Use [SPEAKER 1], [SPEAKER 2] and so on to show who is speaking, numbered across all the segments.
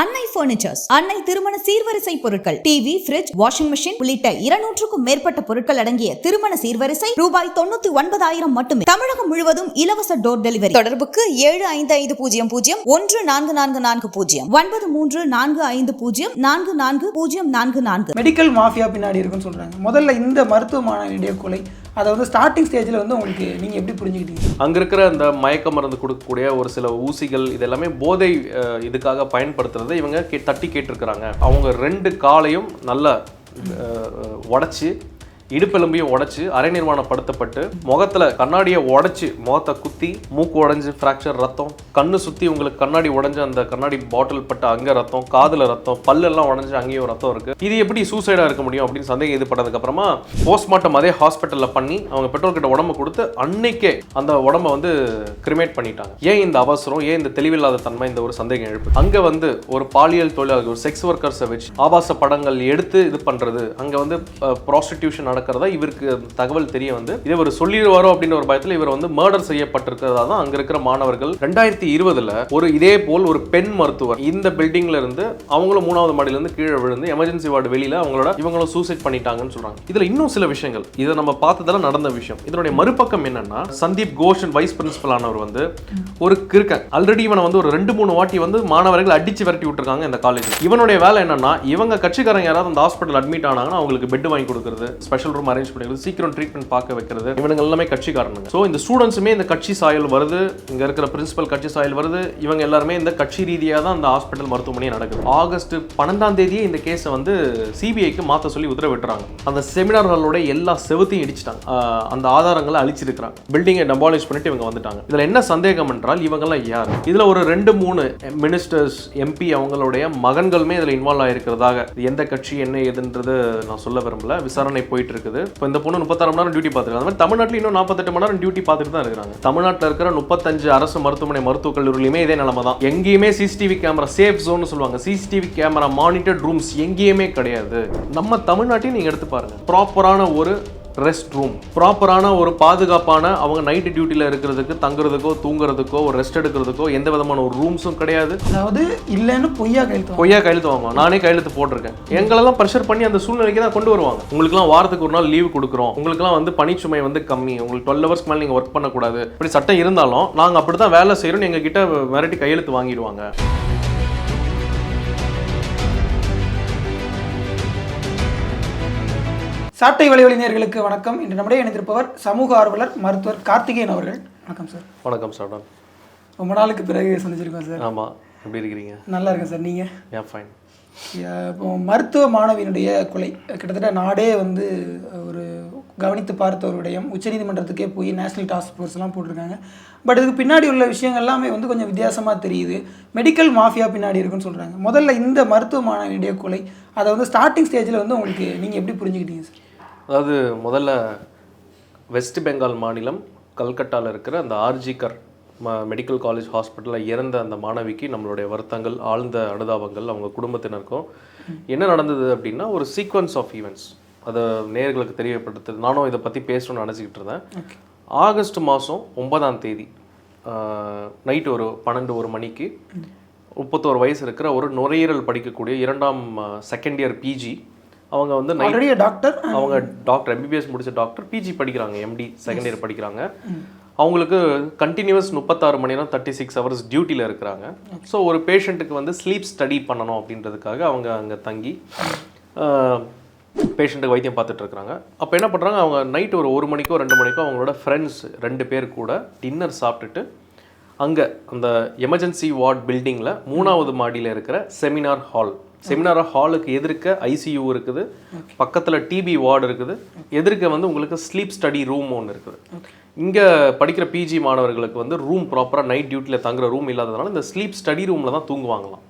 [SPEAKER 1] அன்னை பர்னிச்சர்ஸ் அன்னை திருமண சீர்வரிசை பொருட்கள் டிவி பிரிட்ஜ் வாஷிங் மிஷின் உள்ளிட்ட இருநூற்றுக்கும் மேற்பட்ட பொருட்கள் அடங்கிய திருமண சீர்வரிசை ரூபாய் தொண்ணூத்தி ஒன்பதாயிரம் மட்டுமே. தமிழகம் முழுவதும் இலவச டோர் டெலிவரி தொடர்புக்கு ஏழு ஐந்து ஐந்து பூஜ்ஜியம் பூஜ்ஜியம் ஒன்று நான்கு நான்கு நான்கு பூஜ்ஜியம் ஒன்பது மூன்று நான்கு ஐந்து பூஜ்ஜியம் நான்கு நான்கு பூஜ்ஜியம் நான்கு நான்கு.
[SPEAKER 2] மெடிக்கல் மாஃபியா பின்னாடி இருக்குன்னு சொல்றாங்க. முதல்ல இந்த மருத்துவ மாணவியுடைய கொலை அதை வந்து ஸ்டார்டிங் ஸ்டேஜில் வந்து உங்களுக்கு நீங்கள் எப்படி புரிஞ்சுக்கிட்டீங்க?
[SPEAKER 3] அங்கே இருக்கிற அந்த மயக்க மருந்து கொடுக்கக்கூடிய ஒரு சில ஊசிகள் இது எல்லாமே போதை இதுக்காக பயன்படுத்துறதை இவங்க கே தட்டி கேட்டிருக்கிறாங்க. அவங்க ரெண்டு காலையும் நல்லா உடச்சி இடுப்பெலும்பையும் உடச்சி அரை நிர்மாணப்படுத்தப்பட்டு முகத்தில் கண்ணாடியை உடச்சி முகத்தை குத்தி மூக்கு உடைஞ்சு ஃப்ராக்சர் ரத்தம் கண்ணு சுற்றி உங்களுக்கு கண்ணாடி உடஞ்ச அந்த கண்ணாடி பாட்டில் பட்ட அங்கே ரத்தம் காதில் ரத்தம் பல்லெல்லாம் உடஞ்சி அங்கேயும் ரத்தம் இருக்குது இது எப்படி சூசைடாக இருக்க முடியும் அப்படின்னு சந்தேகம் இது பண்ணதுக்கப்புறமா போஸ்ட்மார்ட்டம் அதே ஹாஸ்பிட்டலில் பண்ணி அவங்க பெற்றோர்கிட்ட உடம்பு கொடுத்து அன்னைக்கே அந்த உடம்ப வந்து கிரிமேட் பண்ணிட்டாங்க. ஏன் இந்த அவசரம்? ஏன் இந்த தெளிவில்லாத தன்மை? இந்த ஒரு சந்தேகம் எழுப்பு அங்கே வந்து ஒரு பாலியல் தொழிலாளர்கள் ஒரு செக்ஸ் ஒர்க்கர்ஸை வச்சு ஆபாச படங்கள் எடுத்து இது பண்ணுறது அங்கே வந்து ப்ராஸ்டிடியூஷன் நடக்கிறதா இவருக்கு தகவல் தெரிய வந்து இதே ஒரு சொல்லிடுவாரோ அப்படின்ற ஒரு பயத்தில் இவர் வந்து மர்டர் செய்யப்பட்டிருக்கிறதா தான் அங்க இருக்கிற மாணவர்கள். ரெண்டாயிரத்தி இருபதுல ஒரு இதே போல் ஒரு பெண் மருத்துவர் இந்த பில்டிங்ல இருந்து அவங்களும் மூணாவது மாடியில இருந்து கீழே விழுந்து எமர்ஜென்சி வார்டு வெளியில அவங்களோட இவங்களும் சூசைட் பண்ணிட்டாங்கன்னு சொல்றாங்க. இதுல இன்னும் சில விஷயங்கள். இதை நம்ம பார்த்ததெல்லாம் நடந்த விஷயம். இதனுடைய மறுபக்கம் என்னன்னா சந்தீப் கோஷன் வைஸ் பிரின்சிபல் ஆனவர் வந்து ஒரு கிருக்கன் ஆல்ரெடி இவனை வந்து ஒரு ரெண்டு மூணு வாட்டி வந்து மாணவர்கள் அடிச்சு விரட்டி விட்டுருக்காங்க இந்த காலேஜ் இவனுடைய வேலை என்னன்னா இவங்க கட்சிக்காரங்க யாராவது அந்த ஹாஸ்பிட்டல் அட்மிட் ஆனாங்கன்னா அவங்களுக்கு பெட் வாங்கி கொடுக்குறது ஸ்பெஷல் ஸ்பெஷல் ரூம் அரேஞ்ச் பண்ணிக்கிறது சீக்கிரம் ட்ரீட்மெண்ட் பார்க்க வைக்கிறது. இவனுங்க எல்லாமே கட்சிக்காரனுங்க. ஸோ இந்த ஸ்டூடெண்ட்ஸுமே இந்த கட்சி சாயல் வருது. இங்கே இருக்கிற பிரின்சிபல் கட்சி சாயல் வருது. இவங்க எல்லாருமே இந்த கட்சி ரீதியாக தான் அந்த ஹாஸ்பிட்டல் மருத்துவமனையை நடக்குது. ஆகஸ்ட் பன்னெண்டாம் தேதியே இந்த கேஸை வந்து சிபிஐக்கு மாற்ற சொல்லி உத்தரவிட்டுறாங்க. அந்த செமினார் ஹாலோட எல்லா செவத்தையும் இடிச்சிட்டாங்க. அந்த ஆதாரங்களை அழிச்சிருக்கிறாங்க. பில்டிங்கை டபாலிஷ் பண்ணிட்டு இவங்க வந்துட்டாங்க. இதில் என்ன சந்தேகம் என்றால் இவங்கெல்லாம் யார்? இதில் ஒரு ரெண்டு மூணு மினிஸ்டர்ஸ் எம்பி அவங்களுடைய மகன்களுமே இதில் இன்வால்வ் ஆகிருக்கிறதாக எந்த கட்சி என்ன ஏதுன்றது நான் சொல்ல விரும்பல. விசாரணை போயிட்டு இருக்குது. இப்போ இந்த பொண்ணு முப்பத்தாறு மணி நேரம் டியூட்டி பார்த்துருக்காங்க. அந்த மாதிரி தமிழ்நாட்டில் இன்னும் நாற்பத்தெட்டு மணி நேரம் டியூட்டி பார்த்துட்டு தான் இருக்கிறாங்க. தமிழ்நாட்டில் இருக்கிற முப்பத்தஞ்சு அரசு மருத்துவமனை மருத்துவக் கல்லூரியிலுமே இதே நிலமை தான். எங்கேயுமே சிசிடிவி கேமரா சேஃப் ஜோன் சொல்லுவாங்க. சிசிடிவி கேமரா மானிட்டர்ட் ரூம்ஸ் எங்கேயுமே கிடையாது. நம்ம தமிழ்நாட்டையும் நீங்க எடுத்து பாருங்க. ப்ராப்பரான ஒரு ரெஸ்ட் ரூம் ப்ராப்பரான ஒரு பாதுகாப்பான அவங்க நைட்டு டியூட்டியில் இருக்கிறதுக்கு தங்குறதுக்கோ தூங்குறதுக்கோ ஒரு ரெஸ்ட் எடுக்கிறதுக்கோ எந்த விதமான ஒரு ரூம்ஸும் கிடையாது.
[SPEAKER 2] அதாவது இல்லைன்னு பொய்யா கையெழுத்து
[SPEAKER 3] பொய்யா கையெழுத்து வாங்குவோம் நானே கையெழுத்து போட்டிருக்கேன். எங்களெல்லாம் ப்ரெஷர் பண்ணி அந்த சூழ்நிலைக்கு தான் கொண்டு வருவாங்க. உங்களுக்குலாம் வாரத்துக்கு ஒரு நாள் லீவு கொடுக்குறோம். உங்களுக்குலாம் வந்து பணிச்சுமை வந்து கம்மி. உங்களுக்கு டுவெல் ஹவர்ஸ்க்கு மேலே நீங்கள் ஒர்க் பண்ணக்கூடாது. இப்படி சட்டம் இருந்தாலும் நாங்கள் அப்படி தான் வேலை செய்கிறோம் எங்கள் கிட்ட மிரட்டி கையெழுத்து வாங்கிடுவாங்க.
[SPEAKER 2] சாட்டை வலைவழிஞர்களுக்கு வணக்கம். இன்று நம்முடைய இணைந்திருப்பவர் சமூக ஆர்வலர் மருத்துவர் கார்த்திகேயன் அவர்கள். வணக்கம் சார்.
[SPEAKER 3] வணக்கம் சார்டன்
[SPEAKER 2] ரொம்ப நாளுக்கு பிறகு சந்திச்சிருக்கோம் சார்.
[SPEAKER 3] ஆமாம் எப்படி இருக்கிறீங்க?
[SPEAKER 2] நல்லா இருக்கேன் சார். நீங்கள்
[SPEAKER 3] ஏன் ஃபைன்
[SPEAKER 2] இப்போ மருத்துவ மாணவியினுடைய கொலை கிட்டத்தட்ட நாடே வந்து ஒரு கவனித்து பார்த்த ஒரு விடயம் உச்சநீதிமன்றத்துக்கே போய் நேஷனல் டாஸ்க் ஃபோர்ஸ்லாம் போட்டிருக்காங்க. பட் இதுக்கு பின்னாடி உள்ள விஷயங்கள் எல்லாமே வந்து கொஞ்சம் வித்தியாசமாக தெரியுது. மெடிக்கல் மாஃபியா பின்னாடி இருக்குன்னு சொல்கிறாங்க முதல்ல இந்த மருத்துவ மாணவியுடைய கொலை அதை வந்து ஸ்டார்டிங் ஸ்டேஜில் வந்து உங்களுக்கு நீங்கள் எப்படி புரிஞ்சுக்கிட்டீங்க சார்?
[SPEAKER 3] அதாவது முதல்ல வெஸ்ட் பெங்கால் மாநிலம் கல்கட்டாவில் இருக்கிற அந்த ஆர்ஜிகர் ம மெடிக்கல் காலேஜ் ஹாஸ்பிட்டலில் இறந்த அந்த மாணவிக்கு நம்மளுடைய வருத்தங்கள் ஆழ்ந்த அனுதாபங்கள் அவங்க குடும்பத்தினருக்கும் என்ன நடந்தது அப்படின்னா ஒரு சீக்வன்ஸ் ஆஃப் ஈவெண்ட்ஸ் அதை நேர்களுக்கு தெரியப்படுத்து நானும் இதை பற்றி பேசணும்னு நினச்சிக்கிட்டு இருந்தேன். ஆகஸ்ட் மாதம் ஒன்பதாம் தேதி நைட்டு ஒரு பன்னெண்டு ஒரு மணிக்கு முப்பத்தோரு வயசு இருக்கிற ஒரு நுரையீரல் படிக்கக்கூடிய இரண்டாம் செகண்ட் இயர் பிஜி அவங்க வந்து
[SPEAKER 2] ஆல்ரெடி டாக்டர்
[SPEAKER 3] அவங்க டாக்டர் எம்பிபிஎஸ் முடிச்ச டாக்டர் பிஜி படிக்கிறாங்க எம்டி செகண்ட் இயர் படிக்கிறாங்க. அவங்களுக்கு கண்டினியூஸ் முப்பத்தாறு மணி நேரம் தேர்ட்டி சிக்ஸ் ஹவர்ஸ் டியூட்டியில் இருக்கிறாங்க. ஸோ ஒரு பேஷண்ட்டுக்கு வந்து ஸ்லீப் ஸ்டடி பண்ணணும் அப்படின்றதுக்காக அவங்க அங்கே தங்கி பேஷண்ட்டுக்கு வைத்தியம் பார்த்துட்டு இருக்கிறாங்க. அப்போ என்ன பண்ணுறாங்க அவங்க நைட் ஒரு ஒரு மணிக்கோ ரெண்டு மணிக்கோ அவங்களோட ஃப்ரெண்ட்ஸ் ரெண்டு பேர் கூட டின்னர் சாப்பிட்டுட்டு அங்கே அந்த எமர்ஜென்சி வார்ட் பில்டிங்கில் மூணாவது மாடியில் இருக்கிற செமினார் ஹால் செமினார் ஹாலுக்கு எதிர்க்க ஐசியூ இருக்குது. பக்கத்தில் டிபி வார்டு இருக்குது. எதிர்க்க வந்து உங்களுக்கு ஸ்லீப் ஸ்டடி ரூம் ஒன்று இருக்குது. இங்கே படிக்கிற பிஜி மாணவர்களுக்கு வந்து ரூம் ப்ராப்பராக நைட் டியூட்டியில் தங்குற ரூம் இல்லாததுனால இந்த ஸ்லீப் ஸ்டடி ரூமில் தான் தூங்குவாங்களாம்.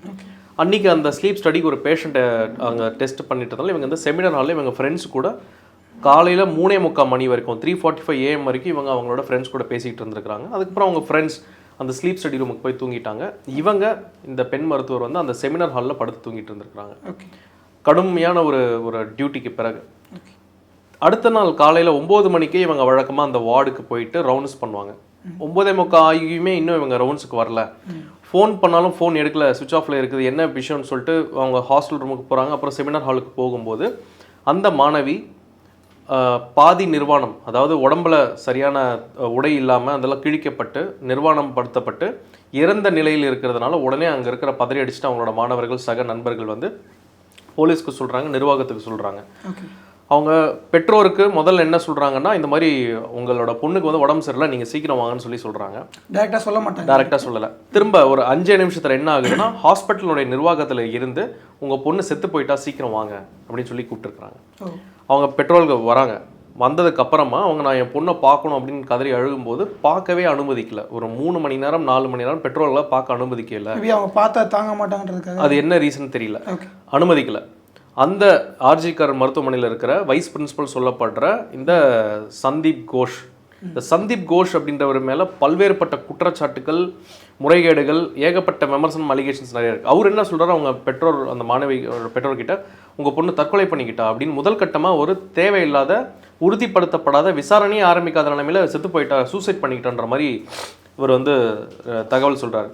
[SPEAKER 3] அன்னைக்கு அந்த ஸ்லீப் ஸ்டடிக்கு ஒரு பேஷண்ட்டை அங்கே டெஸ்ட் பண்ணிட்டதால இவங்க வந்து செமினார் ஹாலில் இவங்க ஃப்ரெண்ட்ஸ் கூட காலையில் மூணே முக்கால் மணி வரைக்கும் த்ரீ ஃபார்ட்டி ஃபைவ் ஏஎம் வரைக்கும் இவங்க அவங்களோட ஃப்ரெண்ட்ஸ் கூட பேசிகிட்டு இருந்திருக்காங்க அதுக்கப்புறம் அவங்க ஃப்ரெண்ட்ஸ் அந்த ஸ்லீப் ஸ்டடி ரூமுக்கு போய் தூங்கிட்டாங்க. இவங்க இந்த பெண் மருத்துவர் வந்து அந்த செமினார் ஹாலில் படுத்து தூங்கிட்டு இருந்திருக்காங்க
[SPEAKER 2] ஓகே
[SPEAKER 3] கடுமையான ஒரு ஒரு டியூட்டிக்கு பிறகு. அடுத்த நாள் காலையில் ஒம்பது மணிக்கே இவங்க வழக்கமாக அந்த வார்டுக்கு போயிட்டு ரவுண்ட்ஸ் பண்ணுவாங்க. ஒன்பதே முக்கால் ஆகியுமே இன்னும் இவங்க ரவுண்ட்ஸுக்கு வரல. ஃபோன் பண்ணாலும் ஃபோன் எடுக்கல சுவிட்ச் ஆஃப்ல இருக்குது என்ன விஷயம்னு சொல்லிட்டு அவங்க ஹாஸ்டல் ரூமுக்கு போகிறாங்க அப்புறம் செமினார் ஹாலுக்கு போகும்போது அந்த மாணவி பாதி நிர்வாணம் அதாவது உடம்புல சரியான உடை இல்லாமல் அதெல்லாம் கிழிக்கப்பட்டு நிர்வாணம் படுத்தப்பட்டு இறந்த நிலையில் இருக்கிறதுனால உடனே அங்கே இருக்கிற பதறி அடிச்சுட்டு அவங்களோட மாணவர்கள் சக நண்பர்கள் வந்து போலீஸ்க்கு சொல்கிறாங்க நிர்வாகத்துக்கு சொல்கிறாங்க
[SPEAKER 2] ஓகே.
[SPEAKER 3] அவங்க பெற்றோருக்கு முதல்ல என்ன சொல்கிறாங்கன்னா இந்த மாதிரி உங்களோட பொண்ணுக்கு வந்து உடம்பு சரியில்லை நீங்கள் சீக்கிரம் வாங்கன்னு சொல்லி சொல்கிறாங்க
[SPEAKER 2] டேரெக்டாக சொல்ல மாட்டாங்க.
[SPEAKER 3] டேரெக்டாக சொல்லலை. திரும்ப ஒரு அஞ்சே நிமிஷத்தில் என்ன ஆகுதுன்னா ஹாஸ்பிட்டலுடைய நிர்வாகத்தில் இருந்து உங்கள் பொண்ணு செத்து போயிட்டா சீக்கிரம் வாங்க அப்படின்னு சொல்லி கூப்பிட்டுருக்குறாங்க. அவங்க பெற்றோர்கள் வராங்க. வந்ததுக்கு அப்புறமா அவங்க நான் என் பொண்ணை பார்க்கணும் அப்படின்னு கதறி அழுகும்போது பார்க்கவே அனுமதிக்கல. ஒரு மூணு மணி நேரம் நாலு மணி நேரம் பெற்றோர்களை பார்க்க அனுமதிக்கல
[SPEAKER 2] அவங்க பார்த்தா தாங்க மாட்டாங்கன்றதுக்காக.
[SPEAKER 3] அது என்ன ரீசன் தெரியல. அனுமதிக்கல. அந்த ஆர்ஜிகர் மருத்துவமனையில் இருக்கிற வைஸ் பிரின்சிபல் சொல்லப்படுற இந்த சந்தீப் கோஷ். இந்த சந்தீப் கோஷ் அப்படின்றவர் மேலே பல்வேறுபட்ட குற்றச்சாட்டுகள் முறைகேடுகள் ஏகப்பட்ட விமர்சனம் அலிகேஷன்ஸ் நிறைய இருக்குது அவர் என்ன சொல்கிறார் அவங்க பெற்றோர் அந்த மாணவி பெற்றோர்கிட்ட உங்கள் பொண்ணு தற்கொலை பண்ணிக்கிட்டா? அப்படின்னு முதல் கட்டமாக ஒரு தேவையில்லாத உறுதிப்படுத்தப்படாத விசாரணையே ஆரம்பிக்காத நிலைமையில செத்து போயிட்டா சூசைட் பண்ணிக்கிட்டான்ற மாதிரி இவர் வந்து தகவல் சொல்கிறார்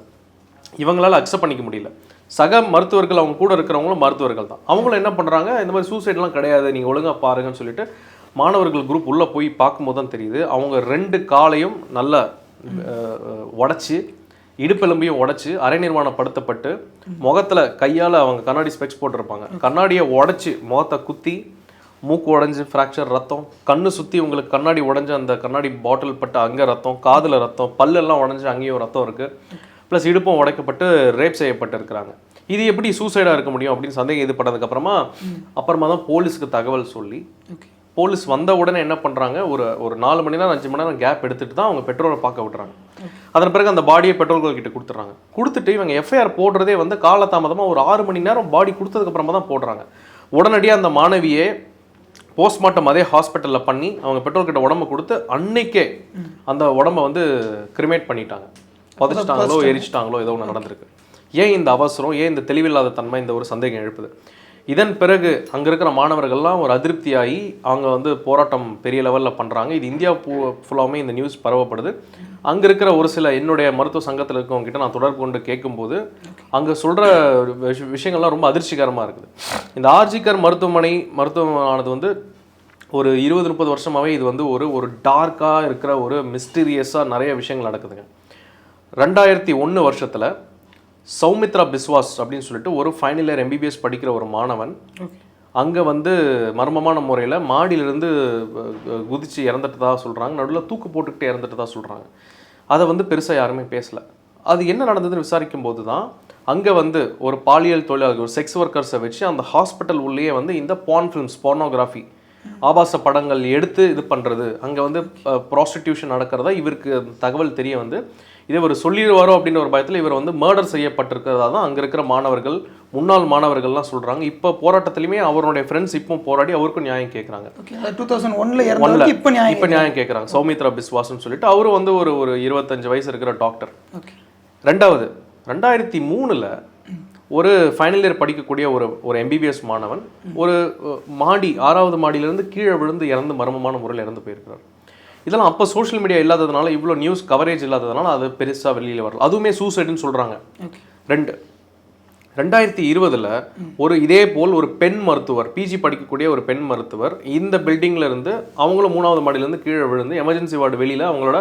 [SPEAKER 3] இவங்களால் அக்செப்ட் பண்ணிக்க முடியல. சக மருத்துவர்கள் அவங்க கூட இருக்கிறவங்களும் மருத்துவர்கள் தான். அவங்களும் என்ன பண்ணுறாங்க இந்த மாதிரி சூசைட்லாம் கிடையாது நீங்கள் ஒழுங்காக பாருங்கன்னு சொல்லிட்டு மாணவர்கள் குரூப் உள்ளே போய் பார்க்கும்போது தான் தெரியுது. அவங்க ரெண்டு காலையும் நல்லா உடச்சி இடுப்பெலும்பையும் உடச்சி அரை நிர்வாணப்படுத்தப்பட்டு முகத்தில் கையால் அவங்க கண்ணாடி ஸ்பெக்ஸ் போட்டிருப்பாங்க. கண்ணாடியை உடச்சி முகத்தை குத்தி மூக்கு உடஞ்சி ஃப்ராக்சர் ரத்தம் கண்ணு சுற்றி உங்களுக்கு கண்ணாடி உடஞ்ச அந்த கண்ணாடி பாட்டில் பட்டு அங்கே ரத்தம் காதில் ரத்தம் பல்லெல்லாம் உடஞ்சி அங்கேயும் ரத்தம் இருக்குது ப்ளஸ் இடுப்பும் உடைக்கப்பட்டு ரேப் செய்யப்பட்டிருக்கிறாங்க. இது எப்படி சூசைடாக இருக்க முடியும் அப்படின்னு சந்தேகம் இது பண்ணதுக்கு அப்புறமா தான் போலீஸ்க்கு தகவல் சொல்லி போலீஸ் வந்த உடனே என்ன பண்ணுறாங்க ஒரு ஒரு நாலு மணி நேரம் அஞ்சு மணி நேரம் கேப் எடுத்துட்டு தான் அவங்க பெட்ரோலை பார்க்க விட்டுறாங்க. அதன் பிறகு அந்த பாடியை பெட்ரோல்கள் கிட்ட கொடுத்துட்றாங்க கொடுத்துட்டு இவங்க எஃப்ஐஆர் போடுறதே வந்து காலதாமதமாக ஒரு ஆறு மணி நேரம் பாடி கொடுத்ததுக்கு அப்புறமா தான் போடுறாங்க. உடனடியாக அந்த மாணவியே போஸ்ட்மார்ட்டம் அதே ஹாஸ்பிட்டலில் பண்ணி அவங்க பெட்ரோல் கிட்ட உடம்ப கொடுத்து அன்னைக்கே அந்த உடம்ப வந்து கிரிமேட் பண்ணிட்டாங்க. புதைச்சிட்டாங்களோ எரிச்சிட்டாங்களோ ஏதோ ஒன்று நடந்திருக்கு. ஏன் இந்த அவசரம்? ஏன் இந்த தெளிவில்லாத தன்மை இந்த ஒரு சந்தேகம் எழுப்புது? இதன் பிறகு அங்கே இருக்கிற மாணவர்கள்லாம் ஒரு அதிருப்தியாகி அவங்க வந்து போராட்டம் பெரிய லெவலில் பண்ணுறாங்க இது இந்தியா ஃபுல்லாமே இந்த நியூஸ் பரவப்படுது. அங்கே இருக்கிற ஒரு சில என்னுடைய மருத்துவ சங்கத்தில் இருக்கவங்க கிட்ட நான் தொடர்பு கொண்டு கேட்கும்போது அங்கே சொல்கிற விஷயங்கள்லாம் ரொம்ப அதிர்ச்சிகரமாக இருக்குது. இந்த ஆர்ஜிகர் மருத்துவமனை மருத்துவமனானது வந்து ஒரு இருபது முப்பது வருஷமாவே இது வந்து ஒரு ஒரு டார்க்காக இருக்கிற ஒரு மிஸ்டீரியஸாக நிறைய விஷயங்கள் நடக்குதுங்க. ரெண்டாயிரத்தி ஒன்று வருஷத்தில் சௌமித்ரா பிஸ்வாஸ் அப்படின்னு சொல்லிட்டு ஒரு ஃபைனல் இயர் எம்பிபிஎஸ் படிக்கிற ஒரு மாணவன். அங்கே வந்து மர்மமான முறையில் மாடியிலிருந்து அஹ், அஹ், குதிச்சு இறந்துட்டதா சொல்கிறாங்க நடுவில் தூக்கு போட்டுக்கிட்டு இறந்துட்டதா சொல்கிறாங்க அதை வந்து பெருசாக யாருமே பேசல. அது என்ன நடந்ததுன்னு விசாரிக்கும் போது தான் அங்கே வந்து ஒரு பாலியல் தொழிலாளர்கள் ஒரு செக்ஸ் ஒர்க்கர்ஸை வச்சு அந்த ஹாஸ்பிட்டல் உள்ளேயே வந்து இந்த பான் ஃபிலிம்ஸ் pornography ஆபாச படங்கள் எடுத்து இது பண்ணுறது அங்கே வந்து ப்ராஸ்டிடியூஷன் நடக்கிறதா இவருக்கு தகவல் தெரிய வந்து இதை இவர் சொல்லிடுவாரோ அப்படின்ற ஒரு பயத்தில் இவர் வந்து மர்டர் செய்யப்பட்டிருக்கிறதா தான் அங்கே இருக்கிற மாணவர்கள் முன்னாள் மாணவர்கள்லாம் சொல்கிறாங்க இப்போ போராட்டத்திலையுமே அவருடைய ஃப்ரெண்ட்ஸ் இப்போ போராடி அவருக்கும் நியாயம் கேட்குறாங்க
[SPEAKER 2] டூ தௌசண்ட் ஒன்ல இப்போ நியாயம்
[SPEAKER 3] இப்போ நியாயம் கேட்குறாங்க சௌமித்ரா பிஸ்வாஸ்னு சொல்லிட்டு அவரும் வந்து ஒரு ஒரு இருபத்தஞ்சு வயசு இருக்கிற டாக்டர் ரெண்டாவது ரெண்டாயிரத்தி மூணில் ஒரு ஃபைனல் இயர் படிக்கக்கூடிய ஒரு ஒரு எம்பிபிஎஸ் மாணவன் ஒரு மாடி ஆறாவது மாடியிலிருந்து கீழே விழுந்து இறந்து மர்மமான முறையில் இறந்து போயிருக்கிறார். இதெல்லாம் அப்போ சோஷியல் மீடியா இல்லாததுனால இவ்வளோ நியூஸ் கவரேஜ் இல்லாததுனால அது பெருசாக வெளியில் வரல. அதுவுமே சூசைடுன்னு சொல்கிறாங்க ரெண்டு. ரெண்டாயிரத்தி இருபதுல ஒரு இதே போல் ஒரு பெண் மருத்துவர் பிஜி படிக்கக்கூடிய ஒரு பெண் மருத்துவர் இந்த பில்டிங்ல இருந்து அவங்களும் மூணாவது மாடியில இருந்து கீழே விழுந்து எமர்ஜென்சி வார்டு வெளியில அவங்களோட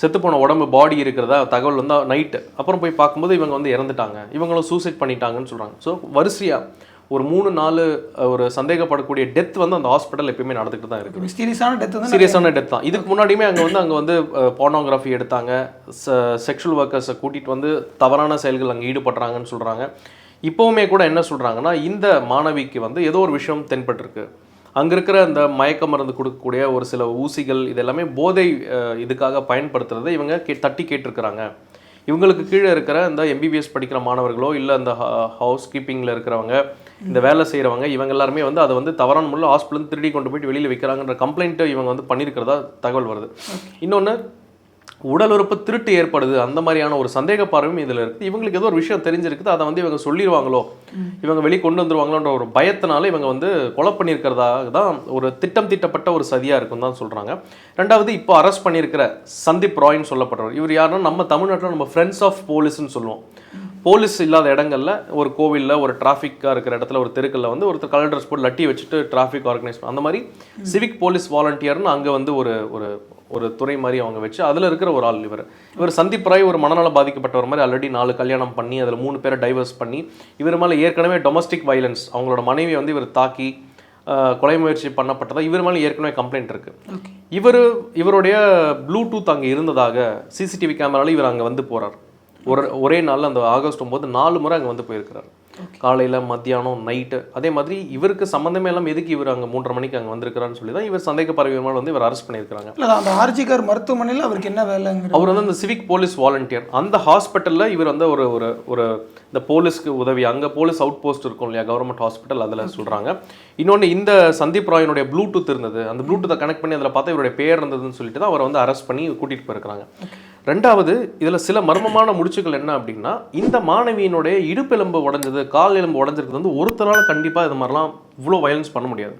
[SPEAKER 3] செத்துப்போன உடம்பு பாடி இருக்கிறதா தகவல் வந்து நைட்டு அப்புறம் போய் பார்க்கும்போது இவங்க வந்து இறந்துட்டாங்க. இவங்களும் சூசைட் பண்ணிட்டாங்கன்னு சொல்றாங்க. ஸோ வரிசையா ஒரு மூணு நாலு ஒரு சந்தேகப்படக்கூடிய டெத் வந்து அந்த ஹாஸ்பிட்டல் எப்பயுமே நடந்துக்கிட்டு தான் இருக்கு
[SPEAKER 2] மிஸ்டீரியஸான டெத் வந்து
[SPEAKER 3] சீரியஸான டெத் தான். இதுக்கு முன்னாடியுமே அங்கே வந்து அங்கே வந்து போர்னோகிராஃபி எடுத்தாங்க. செக்ஷுவல் ஒர்க்கர்ஸை கூட்டிகிட்டு வந்து தவறான செயல்கள் அங்கே ஈடுபடுறாங்கன்னு சொல்கிறாங்க இப்போவுமே கூட என்ன சொல்கிறாங்கன்னா இந்த மாணவிக்கு வந்து ஏதோ ஒரு விஷயம் தென்பட்டிருக்கு. அங்கே இருக்கிற அந்த மயக்க மருந்து கொடுக்கக்கூடிய ஒரு சில ஊசிகள் இது எல்லாமே போதை இதுக்காக பயன்படுத்துறதை இவங்க கே தட்டி கேட்டிருக்கிறாங்க. இவங்களுக்கு கீழே இருக்கிற இந்த எம்பிபிஎஸ் படிக்கிற மாணவர்களோ இல்லை இந்த ஹவுஸ் கீப்பிங்கில் இருக்கிறவங்க இந்த வேலை செய்கிறவங்க இவங்க எல்லாருமே வந்து அதை வந்து தவறான முறையில் ஹாஸ்பிட்டல் திருடி கொண்டு போயிட்டு வெளியில் வைக்கிறாங்கன்ற கம்ப்ளைண்ட்டை இவங்க வந்து பண்ணியிருக்கிறதா தகவல் வருது. இன்னொன்று உடல் உறுப்பு திருட்டு ஏற்படுது. அந்த மாதிரியான ஒரு சந்தேக பார்வையும் இதில் இருக்குது. இவங்களுக்கு ஏதோ ஒரு விஷயம் தெரிஞ்சிருக்குது. அதை வந்து இவங்க சொல்லிடுவாங்களோ? இவங்க வெளியே கொண்டு வந்துருவாங்களோன்ற ஒரு பயத்தினால இவங்க வந்து கொலை பண்ணியிருக்கிறதாக தான் ஒரு திட்டம் தீட்டப்பட்ட ஒரு சதியாக இருக்கும் தான் சொல்கிறாங்க ரெண்டாவது இப்போ அரெஸ்ட் பண்ணியிருக்கிற சந்தீப் ராய்னு சொல்லப்படுறவர். இவர் யாருன்னா நம்ம தமிழ்நாட்டில் நம்ம ஃப்ரெண்ட்ஸ் ஆஃப் போலீஸ்னு சொல்லுவோம். போலீஸ் இல்லாத இடங்கள்ல ஒரு கோவிலில் ஒரு டிராஃபிக்காக இருக்கிற இடத்துல ஒரு தெருக்கல்ல வந்து ஒருத்தர் கலர் ட்ரெஸ் போட்டு லட்டி வச்சுட்டு டிராஃபிக் ஆர்கனைஸ் அந்த மாதிரி சிவிக் போலீஸ் வாலண்டியர்னு அங்கே வந்து ஒரு ஒரு ஒரு துறை மாதிரி அவங்க வச்சு அதில் இருக்கிற ஒரு ஆள் இவர். இவர் சந்தீப் ராய் ஒரு மனநல பாதிக்கப்பட்டவர் மாதிரி ஆல்ரெடி நாலு கல்யாணம் பண்ணி அதில் மூணு பேரை டைவர்ஸ் பண்ணி இவர் மேலே ஏற்கனவே டொமஸ்டிக் வைலன்ஸ் அவங்களோட மனைவியை வந்து இவர் தாக்கி கொலை முயற்சி பண்ணப்பட்டதா இவர் மேலே ஏற்கனவே கம்ப்ளைண்ட் இருக்கு.
[SPEAKER 2] ஓகே
[SPEAKER 3] இவர் இவருடைய ப்ளூடூத் அங்கே இருந்ததாக சிசிடிவி கேமரால இவர் அங்கே வந்து போறார். ஒரு ஒரே நாளில் அந்த ஆகஸ்ட் ஒன்பது நாலு முறை அங்கே வந்து போயிருக்கிறார். காலையில் மத்தியானம் நைட்டு அதே மாதிரி இவருக்கு சம்மந்தமே எல்லாம் எதுக்கு இவர் அங்கே மூன்றரை மணிக்கு அங்கே வந்திருக்கிறான்னு சொல்லி தான் இவர் சந்தேக பறவை வந்து இவர் அரெஸ்ட் பண்ணியிருக்காங்க
[SPEAKER 2] இல்லை அந்த ஆர்ஜிகார் மருத்துவமனையில் அவருக்கு என்ன வேலைங்கிற
[SPEAKER 3] அவர் வந்து அந்த சிவிக் போலீஸ் வாலண்டியர் அந்த ஹாஸ்பிட்டலில் இவர் வந்து ஒரு ஒரு ஒரு இந்த போலீஸ்க்கு உதவி. அங்கே போலீஸ் அவுட் போஸ்ட் இருக்கும் இல்லையா கவர்மெண்ட் ஹாஸ்பிட்டல் அதில் சொல்கிறாங்க இன்னொன்று இந்த சந்தீப் ராயனுடைய ப்ளூடூத் இருந்தது. அந்த ப்ளூடூத்தை கனெக்ட் பண்ணி அதில் பார்த்தா இவருடைய பேர் இருந்ததுன்னு சொல்லிட்டு தான் அவரை வந்து அரெஸ்ட் பண்ணி கூட்டிகிட்டு போயிருக்கிறாங்க. ரெண்டாவது இதில் சில மர்மமான முடிச்சுகள் என்ன அப்படின்னா இந்த மாணவியினுடைய இடுப்பெலும்பு உடஞ்சது கால் எலும்பு உடஞ்சிருக்கிறது வந்து ஒருத்தரால் கண்டிப்பாக இது மாதிரிலாம் இவ்வளோ வயலன்ஸ் பண்ண முடியாது.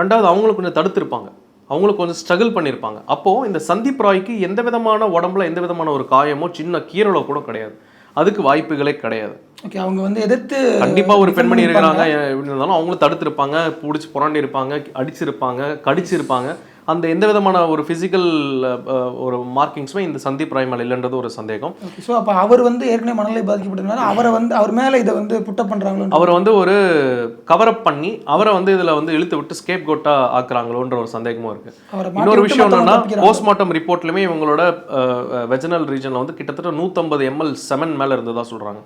[SPEAKER 3] ரெண்டாவது அவங்களுக்கு கொஞ்சம் தடுத்திருப்பாங்க. அவங்களுக்கு கொஞ்சம் ஸ்ட்ரகிள் பண்ணியிருப்பாங்க அப்போது இந்த சந்தீப் ராய்க்கு எந்த விதமான உடம்புல எந்த விதமான ஒரு காயமோ சின்ன கீரலோ கூட கிடையாது. அதுக்கு வாய்ப்புகளே கிடையாது.
[SPEAKER 2] ஓகே அவங்க வந்து எதிர்த்து
[SPEAKER 3] கண்டிப்பா ஒரு பெண்மணி. இருக்கிறாங்க எப்படி இருந்தாலும் அவங்களும் தடுத்திருப்பாங்க பிடிச்சி புரண்டி இருப்பாங்க அடிச்சிருப்பாங்க கடிச்சிருப்பாங்க. அந்த எந்த விதமான ஒரு பிசிக்கல் ஒரு மார்க்கிங்ஸுமே இந்த சந்தீப் ராய் மேல இல்லைன்றது ஒரு சந்தேகம்.
[SPEAKER 2] ஸோ அப்போ அவர் வந்து ஏற்கனவே மனநிலை பாதிக்கப்பட்டதுனால அவரை வந்து அவர் மேலே இதை வந்து புட்டப் பண்ணுறாங்களோ
[SPEAKER 3] அவர் வந்து ஒரு கவரப் பண்ணி அவரை வந்து இதுல வந்து இழுத்து விட்டு ஸ்கேப் கோட்டா ஆக்குறாங்களோன்ற ஒரு சந்தேகமும் இருக்கு.
[SPEAKER 2] அவரை மாட்டி
[SPEAKER 3] இன்னொரு விஷயம் என்னன்னா. போஸ்ட்மார்ட்டம் ரிப்போர்ட்லயுமே இவங்களோட வெஜனல் ரீஜன்ல வந்து கிட்டத்தட்ட நூத்தம்பது எம்எல் செமன் மேல இருந்ததா சொல்றாங்க.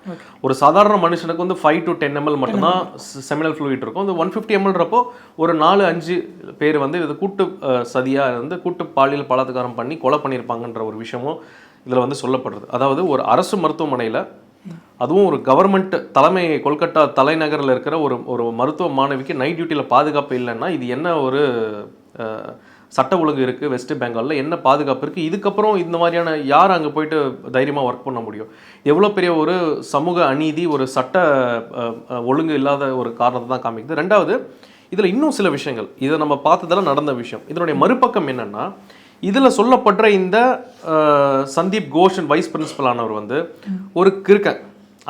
[SPEAKER 3] ஒரு சாதாரண மனுஷனுக்கு வந்து ஃபைவ் டு டென் எம்எல் மட்டும்தான் செமினல் ஃப்ளூயிட் இருக்கும். இந்த ஒன் ஃபிஃப்டி எம்எல்றப்போ ஒரு நாலு அஞ்சு பேர் வந்து இது கூட்டு சதியாக இருந்து கூட்டு பாலியல் பலாத்காரம் பண்ணி கொலை பண்ணியிருப்பாங்கன்ற ஒரு விஷயமும் இதில் வந்து சொல்லப்படுறது. அதாவது ஒரு அரசு மருத்துவமனையில் அதுவும் ஒரு கவர்மெண்ட் தலைமை கொல்கட்டா தலைநகரில் இருக்கிற ஒரு ஒரு மருத்துவ மாணவிக்கு நைட் டியூட்டியில் பாதுகாப்பு இல்லைன்னா இது என்ன ஒரு சட்ட ஒழுங்கு இருக்குது வெஸ்ட் பெங்காலில் என்ன பாதுகாப்பு இருக்குது இதுக்கப்புறம் இந்த மாதிரியான யார் அங்கே போயிட்டு தைரியமாக ஒர்க் பண்ண முடியும்? எவ்வளோ பெரிய ஒரு சமூக அநீதி ஒரு சட்ட ஒழுங்கு இல்லாத ஒரு காரணத்தை தான் காமிக்குது. ரெண்டாவது இதில் இன்னும் சில விஷயங்கள். இதை நம்ம பார்த்ததெல்லாம் நடந்த விஷயம். இதனுடைய மறுபக்கம் என்னன்னா இதில் சொல்லப்படுற இந்த சந்தீப் கோஷன் வைஸ் பிரின்சிபல் ஆனவர் வந்து ஒரு கிறுக்கன்.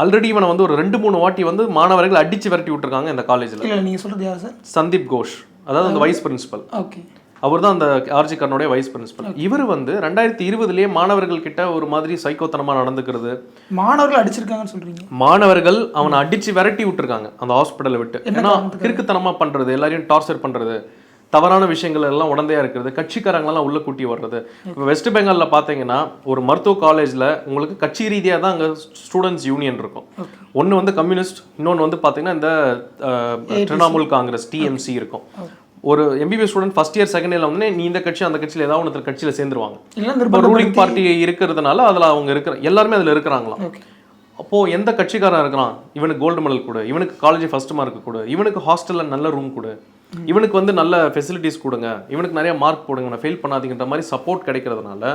[SPEAKER 3] ஆல்ரெடி இவனை வந்து ஒரு ரெண்டு மூணு வாட்டி வந்து மாணவர்கள் அடிச்சு விரட்டி விட்டுருக்காங்க இந்த காலேஜில்
[SPEAKER 2] நீங்கள் சொல்கிறது யார் சார்?
[SPEAKER 3] சந்தீப் கோஷ். அதாவது அந்த வைஸ் பிரின்சிபல்.
[SPEAKER 2] ஓகே.
[SPEAKER 3] அவர் தான் அந்த ஆர்ஜி கர்னுடைய வைஸ் பிரின்சிபல் இவர் வந்து ரெண்டாயிரத்தி இருபதுலேயே மாணவர்கள் கிட்ட ஒரு மாதிரி சைக்கோத்தனமாக நடந்துக்கிறது.
[SPEAKER 2] மாணவர்கள் அடிச்சிருக்காங்கன்னு சொல்கிறீங்க
[SPEAKER 3] மாணவர்கள் அவனை அடிச்சு விரட்டி விட்டுருக்காங்க. அந்த ஹாஸ்பிட்டலை விட்டு. ஏன்னா
[SPEAKER 2] காரணத்துக்காக?
[SPEAKER 3] கிறுக்குத்தனமா பண்றது எல்லாரையும் டார்ச்சர் பண்றது தவறான விஷயங்கள் எல்லாம் உடந்தையா இருக்கிறது கட்சிக்காரங்களெல்லாம் உள்ள கூட்டி வர்றது. இப்போ வெஸ்ட் பெங்கால்ல பாத்தீங்கன்னா ஒரு மருத்துவ காலேஜ்ல உங்களுக்கு கட்சி ரீதியா தான் அங்க ஸ்டூடெண்ட்ஸ் யூனியன் இருக்கும். ஒன்னு வந்து கம்யூனிஸ்ட் இன்னொன்னு வந்து பாத்தீங்கன்னா இந்த திரிணாமுல் காங்கிரஸ் டிஎம்சி இருக்கும். ஒரு MBBS student first year second இயர்ல வந்து நீ இந்த கட்சி அந்த கட்சியில ஏதாவது ஒன்று கட்சியில சேர்ந்துருவாங்க.
[SPEAKER 2] இல்லை
[SPEAKER 3] ரூலிங் பார்ட்டி இருக்கிறதுனால அதுல அவங்க இருக்கிற எல்லாருமே அதுல இருக்கிறாங்களாம்.
[SPEAKER 2] ஓகே
[SPEAKER 3] அப்போ எந்த கட்சிக்காரன் இருக்கிறான்? இவனுக்கு கோல்டு மெடல் கொடு இவனுக்கு காலேஜ் ஃபர்ஸ்ட் மார்க் கொடு இவனுக்கு ஹாஸ்டல்ல நல்ல ரூம் கொடு இவனுக்கு வந்து நல்ல ஃபெசிலிட்டிஸ் கொடுங்க இவனுக்கு நிறைய மார்க் போடுங்க நான் ஃபெயில் பண்ணாதீங்கன்ற மாதிரி சப்போர்ட் கிடைக்கிறதுனால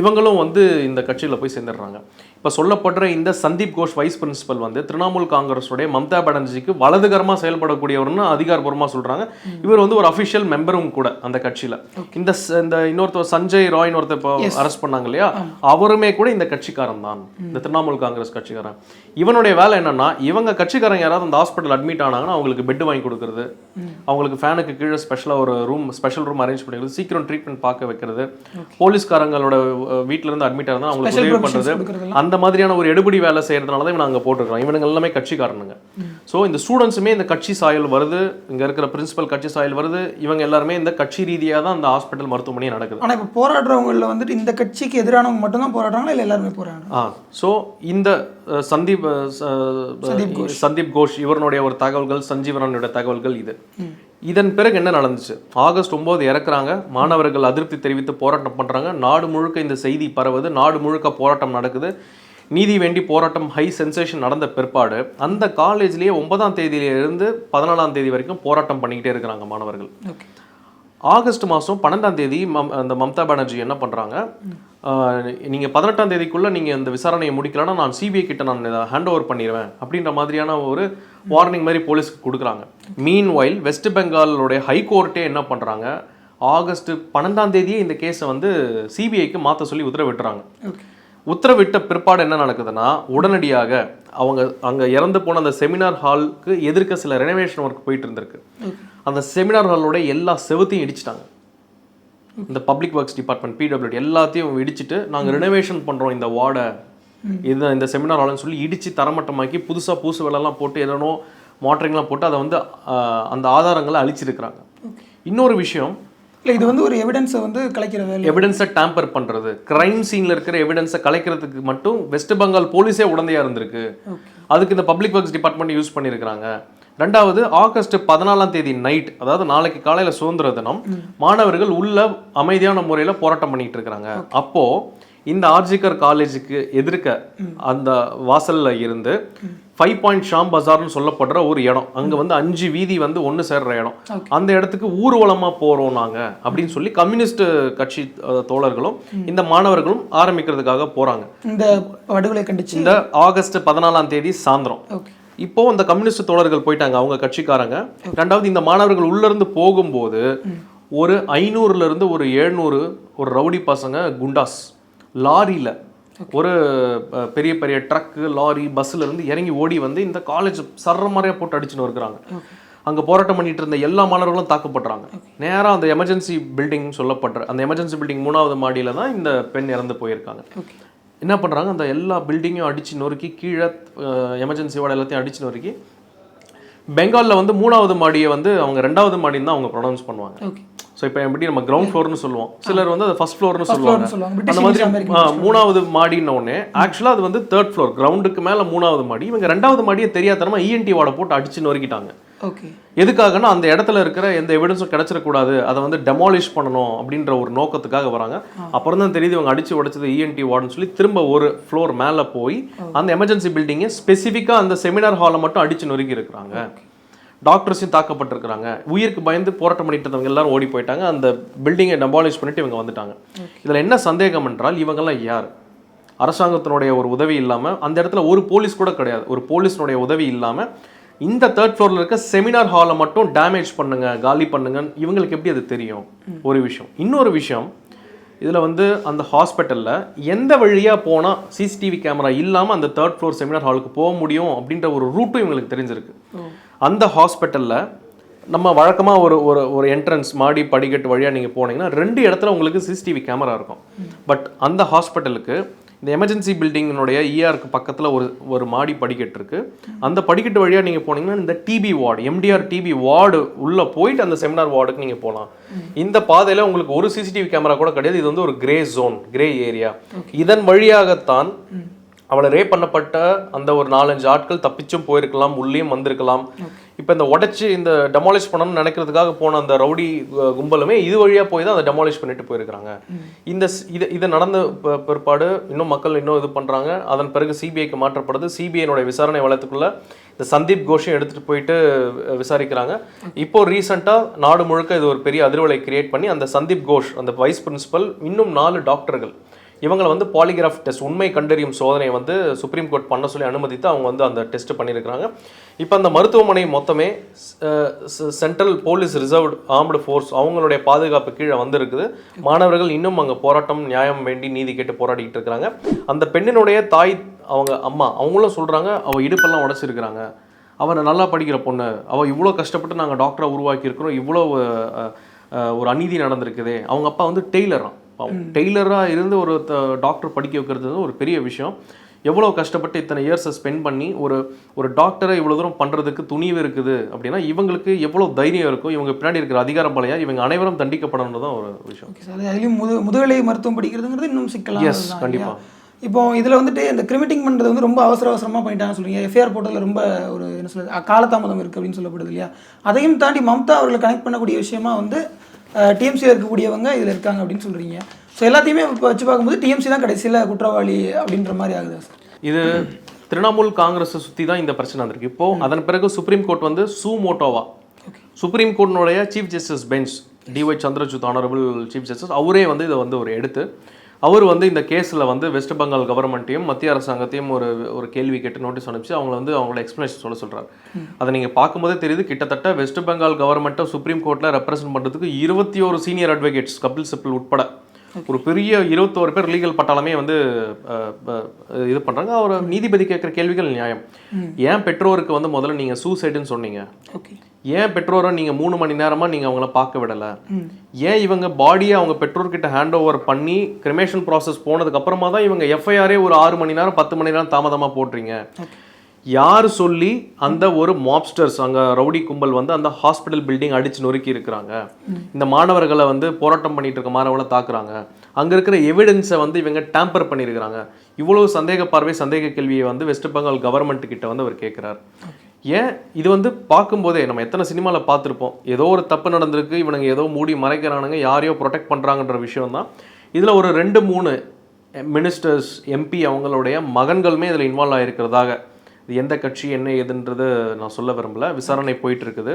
[SPEAKER 3] இவங்களும் வந்து இந்த கட்சியில போய் சேர்ந்துடுறாங்க. இப்போ சொல்லப்படுற இந்த சந்தீப் கோஷ் வைஸ் பிரின்சிபல் வந்து திரிணாமுல் காங்கிரஸுடைய மம்தா பானர்ஜிக்கு வலதுகரமா செயல்படக்கூடியவர்னு அதிகாரப்பூர்வமா சொல்றாங்க. இவர் வந்து ஒரு அஃபிஷியல் மெம்பரும் கூட அந்த கட்சியில. இந்த இந்த இன்னொருத்தர் சஞ்சய் ராய்னு ஒருத்தர் இப்போ அரெஸ்ட் பண்ணாங்க இல்லையா? அவருமே கூட இந்த கட்சிக்காரன் தான். இந்த திரிணாமுல் காங்கிரஸ் கட்சிக்காரன். இவனுடைய வேலை என்னன்னா இவங்க கட்சிக்காரங்க யாராவது அந்த ஹாஸ்பிட்டல் அட்மிட் ஆனாங்கன்னா அவங்களுக்கு பெட் வாங்கி கொடுக்கறது. அவங்களுக்கு ஃபேனுக்கு கீழே ஸ்பெஷலாக ஒரு ரூம் ஸ்பெஷல் ரூம் அரேஞ்ச் பண்ணிக்கிறது. சீக்கிரம் ட்ரீட்மெண்ட் பார்க்க வைக்கிறது. போலீஸ்காரங்களோட இருந்து அட்மிட் ஆயிருந்தா அவங்களுக்கு உதவி பண்றது.
[SPEAKER 2] கொடுக்கறதெல்லாம்.
[SPEAKER 3] அந்த மாதிரியான ஒரு எடுபடி வேலை செய்யறதுனால தான் இவன் அங்கே போட்டிருக்கான் இவனுங்க எல்லாமே கட்சிக்காரனுங்க. ஸோ இந்த ஸ்டூடெண்ட்ஸுமே இந்த கட்சி சாயல் வருது. இங்க இருக்கிற பிரின்சிபல் கட்சி சாயல் வருது. இவங்க எல்லாருமே இந்த கட்சி ரீதியா தான் அந்த ஹாஸ்பிட்டல் மருத்துவமனை நடக்குது.
[SPEAKER 2] ஆனால் இப்போ போராடுறவங்களில் வந்துட்டு இந்த கட்சிக்கு எதிரானவங்க மட்டும்தான் போராடுறாங்களா? இல்லை எல்லாருமே போராடுறாங்க
[SPEAKER 3] ஆ ஸோ இந்த சந்தீப் அஹ், ச-
[SPEAKER 2] சந்தீப்
[SPEAKER 3] சந்தீப் கோஷ் இவருடைய ஒரு தகவல்கள் சஞ்சீவரனுடைய தகவல்கள் இது. இதன் பிறகு என்ன நடந்துச்சு? ஆகஸ்ட் ஒன்பது இறக்குறாங்க. மாணவர்கள் அதிருப்தி தெரிவித்து போராட்டம் பண்றாங்க. நாடு முழுக்க இந்த செய்தி பரவுது. நாடு முழுக்க போராட்டம் நடக்குது. நீதி வேண்டி போராட்டம் ஹை சென்சேஷன் நடந்த பிற்பாடு அந்த காலேஜ்லேயே ஒன்பதாம் தேதியில இருந்து பதினாலாம் தேதி வரைக்கும் போராட்டம் பண்ணிக்கிட்டே இருக்கிறாங்க மாணவர்கள். ஆகஸ்ட் மாதம் பன்னெண்டாம் தேதி மம் அந்த மம்தா பானர்ஜி என்ன பண்ணுறாங்க நீங்கள் பதினெட்டாம் தேதிக்குள்ளே நீங்கள் இந்த விசாரணையை முடிக்கலன்னா நான் சிபிஐ கிட்ட நான் இதை ஹேண்ட் ஓவர் பண்ணிடுவேன் அப்படின்ற மாதிரியான ஒரு வார்னிங் மாதிரி போலீஸ்க்கு கொடுக்குறாங்க. மீன் வைல் வெஸ்ட் பெங்காலோடைய ஹைகோர்ட்டே என்ன பண்ணுறாங்க ஆகஸ்ட் பன்னெண்டாம் தேதியே இந்த கேஸை வந்து சிபிஐக்கு மாற்ற சொல்லி உத்தரவிட்டுறாங்க.
[SPEAKER 2] ஓகே
[SPEAKER 3] உத்தரவிட்ட பிற்பாடு என்ன நடக்குதுன்னா உடனடியாக அவங்க அங்க இறந்து போன அந்த செமினார் ஹாலுக்கு எதிர்க்க சில ரெனோவேஷன் ஒர்க் போயிட்டு இருந்திருக்கு. அந்த செமினார் ஹாலோட எல்லா செவுத்தையும் இடிச்சிட்டாங்க. இந்த பப்ளிக் ஒர்க்ஸ் டிபார்ட்மெண்ட் பிடபிள்யூடி எல்லாத்தையும் இடிச்சிட்டு நாங்க ரெனோவேஷன் பண்றோம் இந்த வார்டை. இது இந்த செமினார் ஹால்னு சொல்லி இடிச்சு தரமட்டமாக்கி புதுசா பூசு வேலைலாம் போட்டு என்னென்னோ மாட்டரிங்லாம் போட்டு அதை வந்து அந்த ஆதாரங்களை அழிச்சிருக்கிறாங்க. இன்னொரு விஷயம்
[SPEAKER 2] இல்லை இது வந்து ஒரு எவிடன்ஸை வந்து கலைக்கிற வேலை
[SPEAKER 3] எவிடன்ஸை டேம்பர் பண்றது. கிரைம் சீன்ல இருக்கிற எவிடன்ஸை கலைக்கிறதுக்கு மட்டும் வெஸ்ட் பெங்கால் போலீஸே உடந்தையா இருந்திருக்கு. அதுக்கு இந்த பப்ளிக் ஒர்க்ஸ் டிபார்ட்மெண்ட் யூஸ் பண்ணியிருக்கிறாங்க. ரெண்டாவது ஆகஸ்ட் பதினாலாம் தேதி நைட் அதாவது நாளைக்கு காலையில சுதந்திர தினம் மாணவர்கள் உள்ள அமைதியான முறையில போராட்டம் பண்ணிட்டு இருக்கிறாங்க. அப்போ இந்த ஆர்ஜிகர் காலேஜுக்கு எதிர்க்க அந்த வாசல்ல இருந்து ஃபைவ் பாயிண்ட் ஷாம் பஜார்னு சொல்லப்படுற ஒரு இடம். அங்க வந்து அஞ்சு வீதி வந்து ஒன்று சேர்ற இடம். அந்த இடத்துக்கு ஊர்வலமா போறோம் நாங்க அப்படின்னு சொல்லி கம்யூனிஸ்ட் கட்சி தோழர்களும் இந்த மாணவர்களும் ஆரம்பிக்கிறதுக்காக போறாங்க.
[SPEAKER 2] இந்த படுகொலை கண்டிச்சு
[SPEAKER 3] இந்த ஆகஸ்ட் பதினாலாம் தேதி சாயந்தரம். இப்போ இந்த கம்யூனிஸ்ட் தோழர்கள் போயிட்டாங்க அவங்க கட்சிக்காரங்க. ரெண்டாவது இந்த மாணவர்கள் உள்ள இருந்து போகும்போது ஒரு ஐநூறுல இருந்து ஒரு எழுநூறு ஒரு ரவுடி பசங்க குண்டாஸ். லாரியில. ஒரு பெரிய பெரிய ட்ரக்கு லாரி பஸ்ல இருந்து இறங்கி ஓடி வந்து இந்த காலேஜ் சர்ற மாதிரியா போட்டு அடிச்சுன்னு இருக்கிறாங்க அங்க போராட்டம் பண்ணிட்டு இருந்த எல்லா மாணவர்களும் தாக்கப்படுறாங்க. நேரா அந்த எமர்ஜென்சி பில்டிங் சொல்லப்படுற அந்த எமர்ஜென்சி பில்டிங் மூணாவது மாடியில தான் இந்த பெண் இறந்து போயிருக்காங்க. என்ன பண்ணுறாங்க அந்த எல்லா பில்டிங்கையும் அடிச்சு நொறுக்கி கீழே எமர்ஜென்சி வார்டு எல்லாத்தையும் அடிச்சு நொறுக்கி பெங்காலில் வந்து மூணாவது மாடியை வந்து அவங்க ரெண்டாவது மாடின்னு தான் அவங்க ப்ரொனவுன்ஸ் பண்ணுவாங்க. ஸோ இப்போ எப்படி நம்ம கிரவுண்ட் ஃப்ளோர்னு சொல்லுவோம். சிலர் வந்து அதை ஃபர்ஸ்ட் ஃப்ளோர்னு சொல்லுவாங்க. அந்த மாதிரி மூணாவது மாடின்ன உடனே ஆக்சுவலாக அது வந்து தேர்ட் ஃப்ளோர் கிரவுண்டுக்கு மேலே மூணாவது மாடி. இவங்க ரெண்டாவது மாடியை தெரியாதனமா இஎன்டி வார்டை போட்டு அடிச்சு நொறுக்கிட்டாங்க.
[SPEAKER 2] ஓகே.
[SPEAKER 3] எதுக்காகன்னா அந்த இடத்துல இருக்கிற எந்த எவிடன்ஸும் கிடைச்சிடக்கூடாது. அதை வந்து டெமாலிஷ் பண்ணணும் அப்படின்ற ஒரு நோக்கத்துக்காக வராங்க. அப்புறம் தான் தெரியுது இவங்க அடிச்சு உடைச்சது இஎன்டி வார்டுன்னு சொல்லி திரும்ப ஒரு ஃப்ளோர் மேலே போய் அந்த எமர்ஜென்சி பில்டிங்கை ஸ்பெசிஃபிக்காக அந்த செமினார் ஹாலை மட்டும் அடிச்சு நொறுக்கி இருக்கிறாங்க. டாக்டர்ஸையும் தாக்கப்பட்டிருக்கிறாங்க. உயிருக்கு பயந்து போராட்டம் பண்ணிட்டு இருந்தவங்க எல்லாரும் ஓடி போயிட்டாங்க. அந்த பில்டிங்கை டெமாலிஷ் பண்ணிட்டு இவங்க வந்துட்டாங்க. இதில் என்ன சந்தேகம் என்றால் இவங்கெல்லாம் யார்? அரசாங்கத்தினுடைய ஒரு உதவி இல்லாமல் அந்த இடத்துல ஒரு போலீஸ் கூட கிடையாது. ஒரு போலீஸினுடைய உதவி இல்லாமல் இந்த தேர்ட் ஃப்ளோரில் இருக்க செமினார் ஹாலை மட்டும் டேமேஜ் பண்ணுங்க காலி பண்ணுங்க இவங்களுக்கு எப்படி அது தெரியும்? ஒரு விஷயம். இன்னொரு விஷயம் இதில் வந்து அந்த ஹாஸ்பிட்டலில் எந்த வழியாக போனால் சிசிடிவி கேமரா இல்லாமல் அந்த தேர்ட் ஃப்ளோர் செமினார் ஹாலுக்கு போக முடியும் அப்படின்ற ஒரு ரூட்டும் இவங்களுக்கு தெரிஞ்சிருக்கு. அந்த ஹாஸ்பிட்டலில் நம்ம வழக்கமாக ஒரு ஒரு ஒரு என்ட்ரன்ஸ் மாடி படிக்கட்டு வழியாக நீங்கள் போனீங்கன்னா ரெண்டு இடத்துல உங்களுக்கு சிசிடிவி கேமரா இருக்கும். பட் அந்த ஹாஸ்பிட்டலுக்கு இந்த எமர்ஜென்சி பில்டிங்கினுடைய இஆருக்கு பக்கத்தில் ஒரு ஒரு மாடி படிக்கட்டு இருக்கு. அந்த படிக்கட்டு வழியாக நீங்கள் போனீங்கன்னா இந்த TB ward MDR TB ward உள்ளே போயிட்டு அந்த செமினார் வார்டுக்கு நீங்கள் போகலாம் இந்த பாதையில் உங்களுக்கு ஒரு சிசிடிவி கேமரா கூட கிடையாது. இது வந்து ஒரு கிரே ஜோன் கிரே ஏரியா இதன் வழியாகத்தான் அவளை ரேப் பண்ணப்பட்ட அந்த ஒரு நாலஞ்சு ஆட்கள் தப்பிச்சும் போயிருக்கலாம் உள்ளேயும் வந்திருக்கலாம். இப்போ இந்த உடைச்சு இந்த டெமாலிஷ் பண்ணணும்னு நினைக்கிறதுக்காக போன அந்த ரவுடி கும்பலுமே இது வழியா போய் தான் அதை டெமாலிஷ் பண்ணிட்டு போயிருக்காங்க இந்த இது இது நடந்த பிற்பாடு இன்னும் மக்கள் இன்னும் இது பண்றாங்க. அதன் பிறகு சிபிஐக்கு மாற்றப்படுது. சிபிஐனுடைய விசாரணை வளத்துக்குள்ள இந்த சந்தீப் கோஷையும் எடுத்துட்டு போயிட்டு விசாரிக்கிறாங்க. இப்போ ரீசெண்டா நாடு முழுக்க இது ஒரு பெரிய அதிர்வலை கிரியேட் பண்ணி அந்த சந்தீப் கோஷ் அந்த வைஸ் பிரின்சிபல் இன்னும் நாலு டாக்டர்கள் இவங்களை வந்து பாலிகிராஃப் டெஸ்ட் உண்மை கண்டறியும் சோதனையை வந்து சுப்ரீம் கோர்ட் பண்ண சொல்லி அனுமதித்து அவங்க வந்து அந்த டெஸ்ட் பண்ணியிருக்கிறாங்க. இப்போ அந்த மருத்துவமனை மொத்தமே central police reserved armed force அவங்களுடைய பாதுகாப்பு கீழே வந்திருக்குது. மாணவர்கள் இன்னும் அங்கே போராட்டம் நியாயம் வேண்டி நீதி கேட்டு போராடிக்கிட்டு இருக்கிறாங்க. அந்த பெண்ணினுடைய தாய் அவங்க அம்மா அவங்களும் சொல்கிறாங்க அவள் இடுப்பெல்லாம் உடைச்சிருக்கிறாங்க. அவன் நல்லா படிக்கிற பொண்ணு. அவள் இவ்வளோ கஷ்டப்பட்டு நாங்கள் டாக்டரை உருவாக்கியிருக்கிறோம். இவ்வளோ ஒரு அநீதி நடந்திருக்குதே. அவங்க அப்பா வந்து டெய்லரான் டெய்லராக இருந்து ஒரு டாக்டர் படிக்க வைக்கிறது ஒரு பெரிய விஷயம். எவ்வளோ கஷ்டப்பட்டு இத்தனை இயர்ஸை ஸ்பெண்ட் பண்ணி ஒரு ஒரு டாக்டரை இவ்வளோ தூரம் பண்ணுறதுக்கு துணிவு இருக்குது அப்படின்னா இவங்களுக்கு எவ்வளோ தைரியம் இருக்கும் இவங்க பின்னாடி இருக்கிற அதிகார பலையா இவங்க அனைவரும் தண்டிக்கப்படணும்னு தான் ஒரு விஷயம்.
[SPEAKER 2] ஓகே சார் அதுலேயும் முது முதுகலை மருத்துவம் படிக்கிறதுங்கிறது இன்னும் சிக்கலாம்
[SPEAKER 3] Yes, கண்டிப்பா.
[SPEAKER 2] இப்போ இதில் வந்துட்டு இந்த கிரிமிட்டிங் பண்ணுறது வந்து ரொம்ப அவசர அவசரமாக பண்ணிட்டாங்கன்னு சொல்றீங்க. எஃப்ஐஆர் போட்டதில் ரொம்ப ஒரு என்ன சொல்றது அ- காலதாமதம் இருக்குது அப்படின்னு சொல்லப்படுது இல்லையா? அதையும் தாண்டி மம்தா அவர்களை கனெக்ட் பண்ணக்கூடிய விஷயமா வந்து டிஎம்சியில் இருக்கக்கூடியவங்க இதில் இருக்காங்க அப்படின்னு சொல்கிறீங்க ஸோ எல்லாத்தையுமே இப்போ வச்சு பார்க்கும்போது டிஎம்சி தான் கடைசியில் குற்றவாளி அப்படின்ற மாதிரி ஆகுதா சார்
[SPEAKER 3] இது திரிணாமுல் காங்கிரஸை சுற்றி தான் இந்த பிரச்சனை வந்திருக்கு. இப்போ அதன் பிறகு சுப்ரீம் கோர்ட் வந்து சு மோட்டோவா supreme கோர்ட்டினுடைய chief justice bench DY Chandrachud honourable chief justice அவரே வந்து இதை வந்து ஒரு எடுத்து அவர் வந்து இந்த கேஸில் வந்து வெஸ்ட் பெங்கால் கவர்மெண்ட்டையும் மத்திய அரசாங்கத்தையும் ஒரு ஒரு கேள்வி கேட்டு நோட்டீஸ் அனுப்பிச்சு அவங்கள வந்து அவங்களோட எக்ஸ்ப்ளனேஷன் சொல்ல சொல்கிறார் அதை நீங்கள் பார்க்கும்போதே தெரியுது கிட்டத்தட்ட வெஸ்ட் பெங்கால் கவர்மெண்ட்டை சுப்ரீம் கோர்ட்டில் ரெப்ரசென்ட் பண்ணுறதுக்கு இருபத்தி ஒரு சீனியர் அட்வொகேட்ஸ் கபில் சிப்பில் உட்பட ஒரு பெரிய இருபத்தோரு பேர் லீகல் பட்டாளமே வந்து இது பண்ணுறாங்க அவர் நீதிபதி கேட்குற கேள்விகள் நியாயம். ஏன் பெற்றோருக்கு வந்து முதல்ல நீங்கள் சூசைடுன்னு சொன்னீங்க? ஏன் பெற்றோரை நீங்கள் மூணு மணி நேரமாக நீங்கள் அவங்கள பார்க்க விடலை? ஏன் இவங்க பாடியை அவங்க பெற்றோர்கிட்ட ஹேண்ட் ஓவர் பண்ணி கிரிமேஷன் ப்ராசஸ் போனதுக்கு அப்புறமா தான் இவங்க எஃப்ஐஆரே ஒரு ஆறு மணி நேரம் பத்து மணி நேரம் தாமதமாக போடுறீங்க? யார் சொல்லி அந்த ஒரு மாப்ஸ்டர்ஸ் அங்கே ரவுடி கும்பல் வந்து அந்த ஹாஸ்பிட்டல் பில்டிங் அடிச்சு நொறுக்கி இருக்கிறாங்க? இந்த மாணவர்களை வந்து போராட்டம் பண்ணிட்டு இருக்க மாணவர்களை தாக்குறாங்க. அங்கே இருக்கிற எவிடன்ஸை வந்து இவங்க டேம்பர் பண்ணியிருக்கிறாங்க இவ்வளவு சந்தேக பார்வை சந்தேக கேள்வியை வந்து வெஸ்ட் பெங்கால் கவர்மெண்ட் கிட்ட வந்து அவர் கேட்குறாரு ஏன்? இது வந்து பார்க்கும்போதே நம்ம எத்தனை சினிமாவில் பார்த்துருப்போம். ஏதோ ஒரு தப்பு நடந்திருக்கு இவனுங்க ஏதோ மூடி மறைக்கிறானுங்க யாரையோ ப்ரொடெக்ட் பண்ணுறாங்கன்ற விஷயம் தான் இதில் ஒரு ரெண்டு மூணு மினிஸ்டர்ஸ் எம்பி அவங்களுடைய மகன்களுமே இதில் இன்வால்வ் ஆகிருக்கிறதாக இது எந்த கட்சி என்ன ஏதுன்றது நான் சொல்ல விரும்பல. விசாரணை போயிட்டு இருக்குது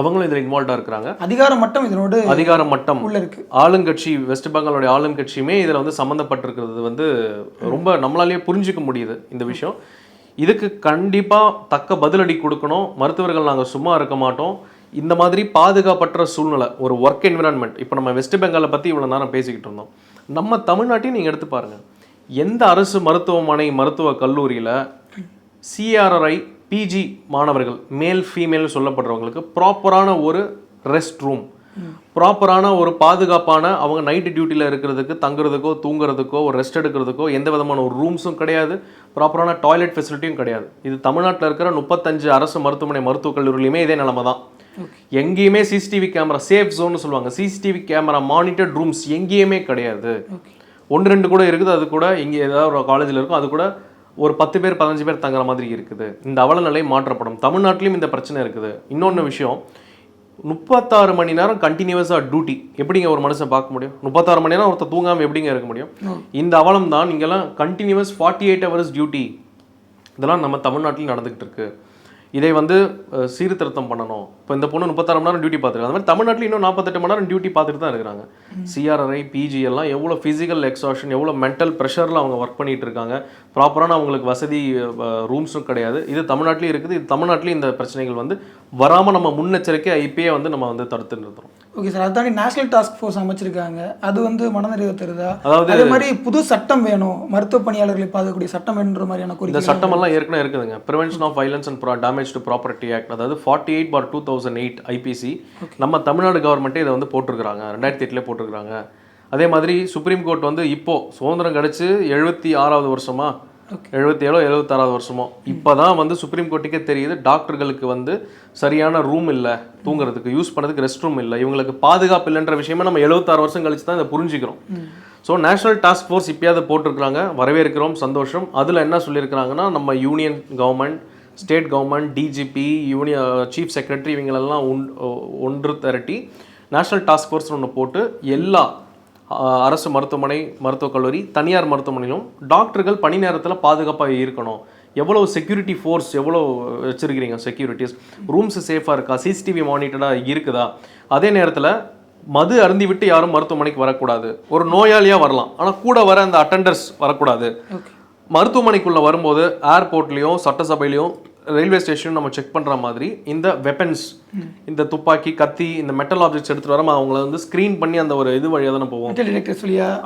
[SPEAKER 3] அவங்களும் இதில் இன்வால்வ்டாக இருக்கிறாங்க.
[SPEAKER 2] அதிகாரம் மட்டும் இதனோடு
[SPEAKER 3] அதிகார மட்டம்.
[SPEAKER 2] உள்ள இருக்கு.
[SPEAKER 3] ஆளுங்கட்சி வெஸ்ட் பெங்காலோடைய ஆளுங்கட்சியுமே இதில் வந்து சம்மந்தப்பட்டிருக்கிறது வந்து ரொம்ப நம்மளாலேயே புரிஞ்சுக்க முடியுது இந்த விஷயம். இதுக்கு கண்டிப்பாக தக்க பதிலடி கொடுக்கணும். மருத்துவர்கள் நாங்கள் சும்மா இருக்க மாட்டோம். இந்த மாதிரி பாதுகாப்பற்ற சூழ்நிலை ஒரு ஒர்க் என்விரான்மெண்ட் இப்போ நம்ம வெஸ்ட் பெங்காலை பற்றி இவ்வளோ நேரம் பேசிக்கிட்டு இருந்தோம். நம்ம தமிழ்நாட்டையும் நீங்கள் எடுத்து பாருங்கள் எந்த அரசு மருத்துவமனை மருத்துவ கல்லூரியில் சிஆர்ஐ பிஜி மாணவர்கள் மேல் ஃபீமேல் சொல்லப்படுறவங்களுக்கு ப்ராப்பரான ஒரு ரெஸ்ட் ரூம் ப்ராப்பரான ஒரு பாதுகாப்பான அவங்க நைட்டு டியூட்டியில் இருக்கிறதுக்கு தங்குறதுக்கோ தூங்குறதுக்கோ ஒரு ரெஸ்ட் எடுக்கிறதுக்கோ எந்த விதமான ஒரு ரூம்ஸும் கிடையாது. ப்ராப்பரான டாய்லெட் ஃபெசிலிட்டியும் கிடையாது. இது தமிழ்நாட்டில் இருக்கிற முப்பத்தஞ்சு அரசு மருத்துவமனை மருத்துவக் கல்லூரிலையுமே இதே நிலமை தான். எங்கேயுமே சிசிடிவி கேமரா சேஃப் ஜோன்னு சொல்லுவாங்க. சிசிடிவி கேமரா மானிட்டர்ட் ரூம்ஸ் எங்கேயுமே கிடையாது. ஒன்று ரெண்டு கூட இருக்குது. அது கூட இங்கே ஏதாவது ஒரு காலேஜில் இருக்கும். அது கூட ஒரு பத்து பேர் பதினஞ்சு பேர் தங்குற மாதிரி இருக்குது. இந்த அவலநிலை மாற்றப்படும். தமிழ்நாட்டிலையும் இந்த பிரச்சனை இருக்குது. இன்னொன்று விஷயம் முப்பத்தாறு மணி நேரம் கண்டினியூஸாக டியூட்டி எப்படிங்க ஒரு மனுஷன் பார்க்க முடியும்? முப்பத்தாறு மணி நேரம் ஒருத்தர் தூங்காமல் எப்படிங்க இருக்க முடியும்? இந்த அவலம் தான் நீங்கள்லாம் continuous forty eight hours duty இதெல்லாம் நம்ம தமிழ்நாட்டில் நடந்துகிட்டு இருக்கு. இதை வந்து சீர்திருத்தம் பண்ணணும். இப்போ இந்த பொண்ணு முப்பத்தாறு மணி நேரம் டியூட்டி பார்த்துருக்காங்க அந்த மாதிரி தமிழ்நாட்டில் இன்னும் நாற்பத்தெட்டு மணி நேரம் டியூட்டி பார்த்துட்டு தான் இருக்கிறாங்க. சிஆர்ஐ பிஜி எல்லாம் எவ்வளோ ஃபிசிக்கல் எக்ஸாஷன் எவ்வளோ மென்டல் ப்ரெஷரில் அவங்க ஒர்க் பண்ணிட்டு இருக்காங்க. ப்ராப்பரான அவங்களுக்கு வசதி ரூம்ஸும் கிடையாது. இது தமிழ்நாட்டிலையும் இருக்குது. இது தமிழ்நாட்டிலையும் இந்த பிரச்சனைகள் வந்து வராமல் நம்ம முன்னெச்சரிக்கை ஐபியே வந்து நம்ம வந்து தடுத்து நிறுத்துறோம்
[SPEAKER 2] ஓகே சார் அதாண்டி நேஷனல் டாஸ்க் ஃபோர்ஸ் அமைச்சிருக்காங்க. அது வந்து மனநிறைவு தருதா?
[SPEAKER 3] அதாவது
[SPEAKER 2] அதே மாதிரி புது சட்டம் வேணும். மருத்துவ பணியாளர்களை பாதுகாக்கக்கூடிய சட்டம் வேணுன்ற மாதிரியான
[SPEAKER 3] இந்த சட்டமெல்லாம் ஏற்கனவே இருக்குதுங்க. Prevention of violence and damage to property act அதாவது forty eight by two thousand eight IPC நம்ம தமிழ்நாடு கவர்மெண்ட்டே இதை வந்து போட்டிருக்கிறாங்க. ரெண்டாயிரத்தி எட்டுல போட்டிருக்கிறாங்க. அதே மாதிரி சுப்ரீம் கோர்ட் வந்து இப்போ சுதந்திரம் கிடைச்சு எழுபத்தி ஆறாவது வருஷமா எழுபத்தி ஏழோ எழுபத்தாறாவது வருஷமோ. இப்போதான் வந்து சுப்ரீம் கோர்ட்டுக்கே தெரியுது டாக்டர்களுக்கு வந்து சரியான ரூம் இல்லை தூங்குறதுக்கு யூஸ் பண்ணதுக்கு ரெஸ்ட் ரூம் இல்லை. இவங்களுக்கு பாதுகாப்பு இல்லைன்ற விஷயமா நம்ம எழுபத்தாறு வருஷம் கழிச்சு தான் இதை புரிஞ்சுக்கிறோம். ஸோ நேஷனல் டாஸ்க் ஃபோர்ஸ் இப்பயாவது போட்டிருக்கிறாங்க வரவேற்கிறோம் சந்தோஷம். அதில் என்ன சொல்லியிருக்கிறாங்கன்னா நம்ம union government state government DGP union chief secretary இவங்களெல்லாம் ஒன் ஒன்று திரட்டி நேஷனல் டாஸ்க் ஃபோர்ஸ் ஒன்று போட்டு எல்லா அரசு மருத்துவமனை மருத்துவக் கல்லூரி தனியார் மருத்துவமனையிலும் டாக்டர்கள் பணி நேரத்தில் பாதுகாப்பாக இருக்கணும். எவ்வளோ செக்யூரிட்டி ஃபோர்ஸ் எவ்வளோ வச்சுருக்கிறீங்க செக்யூரிட்டிஸ் ரூம்ஸ் சேஃபாக இருக்கா? சிசிடிவி மானிட்டடாக இருக்குதா? அதே நேரத்தில் மது அருந்தி விட்டு யாரும் மருத்துவமனைக்கு வரக்கூடாது. ஒரு நோயாளியாக வரலாம். ஆனால் கூட வர அந்த அட்டெண்டர்ஸ் வரக்கூடாது. மருத்துவமனைக்குள்ள வரும்போது ஏர்போர்ட்லேயும் சட்டசபையிலையும் ரயில்வே ஸ்டேஷன் நம்ம செக் பண்ற மாதிரி இந்த வெப்பன்ஸ் இந்த துப்பாக்கி கத்தி இந்த மெட்டல் ஆப்ஜெக்ட்ஸ் எடுத்துட்டு வராம அவங்கள வந்து ஸ்க்ரீன் பண்ணி அந்த ஒரு இது வழியாக தானே போவோம்.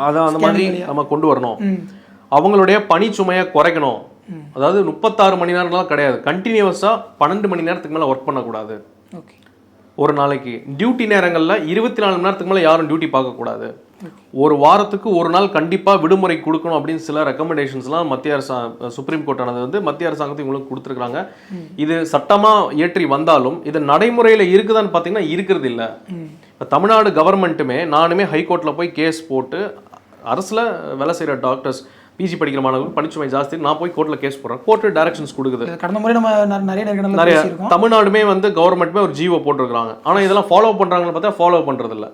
[SPEAKER 3] அதான் அந்த மாதிரி நம்ம கொண்டு வரணும். அவங்களுடைய பணி சுமையை குறைக்கணும் அதாவது முப்பத்தாறு மணி நேரம்லாம் கிடையாது. கண்டினியூஸாக பன்னெண்டு மணி நேரத்துக்கு மேலே ஒர்க் பண்ணக்கூடாது. ஒரு நாளைக்கு. டியூட்டி நேரங்களில் இருபத்தி நாலு மணி நேரத்துக்கு மேலே யாரும் டியூட்டி பார்க்கக்கூடாது. ஒரு வாரத்துக்கு ஒரு நாள் கண்டிப்பாக விடுமுறை கொடுக்கணும் அப்படின்னு சில ரெக்கமெண்டேஷன்ஸ்லாம் மத்திய அரசா சுப்ரீம் கோர்ட்டானது வந்து மத்திய அரசாங்கத்துக்கு உங்களுக்கு கொடுத்துருக்காங்க இது சட்டமாக இயற்றி வந்தாலும் இது நடைமுறையில் இருக்குதான்னு பார்த்தீங்கன்னா இருக்கிறது இல்லை. இப்போ தமிழ்நாடு கவர்மெண்ட்டுமே நானுமே ஹைகோர்ட்டில் போய் கேஸ் போட்டு அரசில் வேலை செய்கிற டாக்டர்ஸ் பிஜி படிக்கிற மாணவர்கள் பணிச்சுமை ஜாஸ்தி நான் போய் கோர்ட்டில் கேஸ் போடுறேன். கோர்ட்டு டைரக்ஷன்ஸ் கொடுக்குது.
[SPEAKER 2] கடந்த முறை நம்ம நிறைய
[SPEAKER 3] நிறைய தமிழ்நாடுமே வந்து கவர்மெண்ட்டுமே ஒரு ஜிஓ போட்டிருக்காங்க ஆனா இதெல்லாம் ஃபாலோ பண்றாங்கன்னு பார்த்தா ஃபாலோ பண்றது இல்ல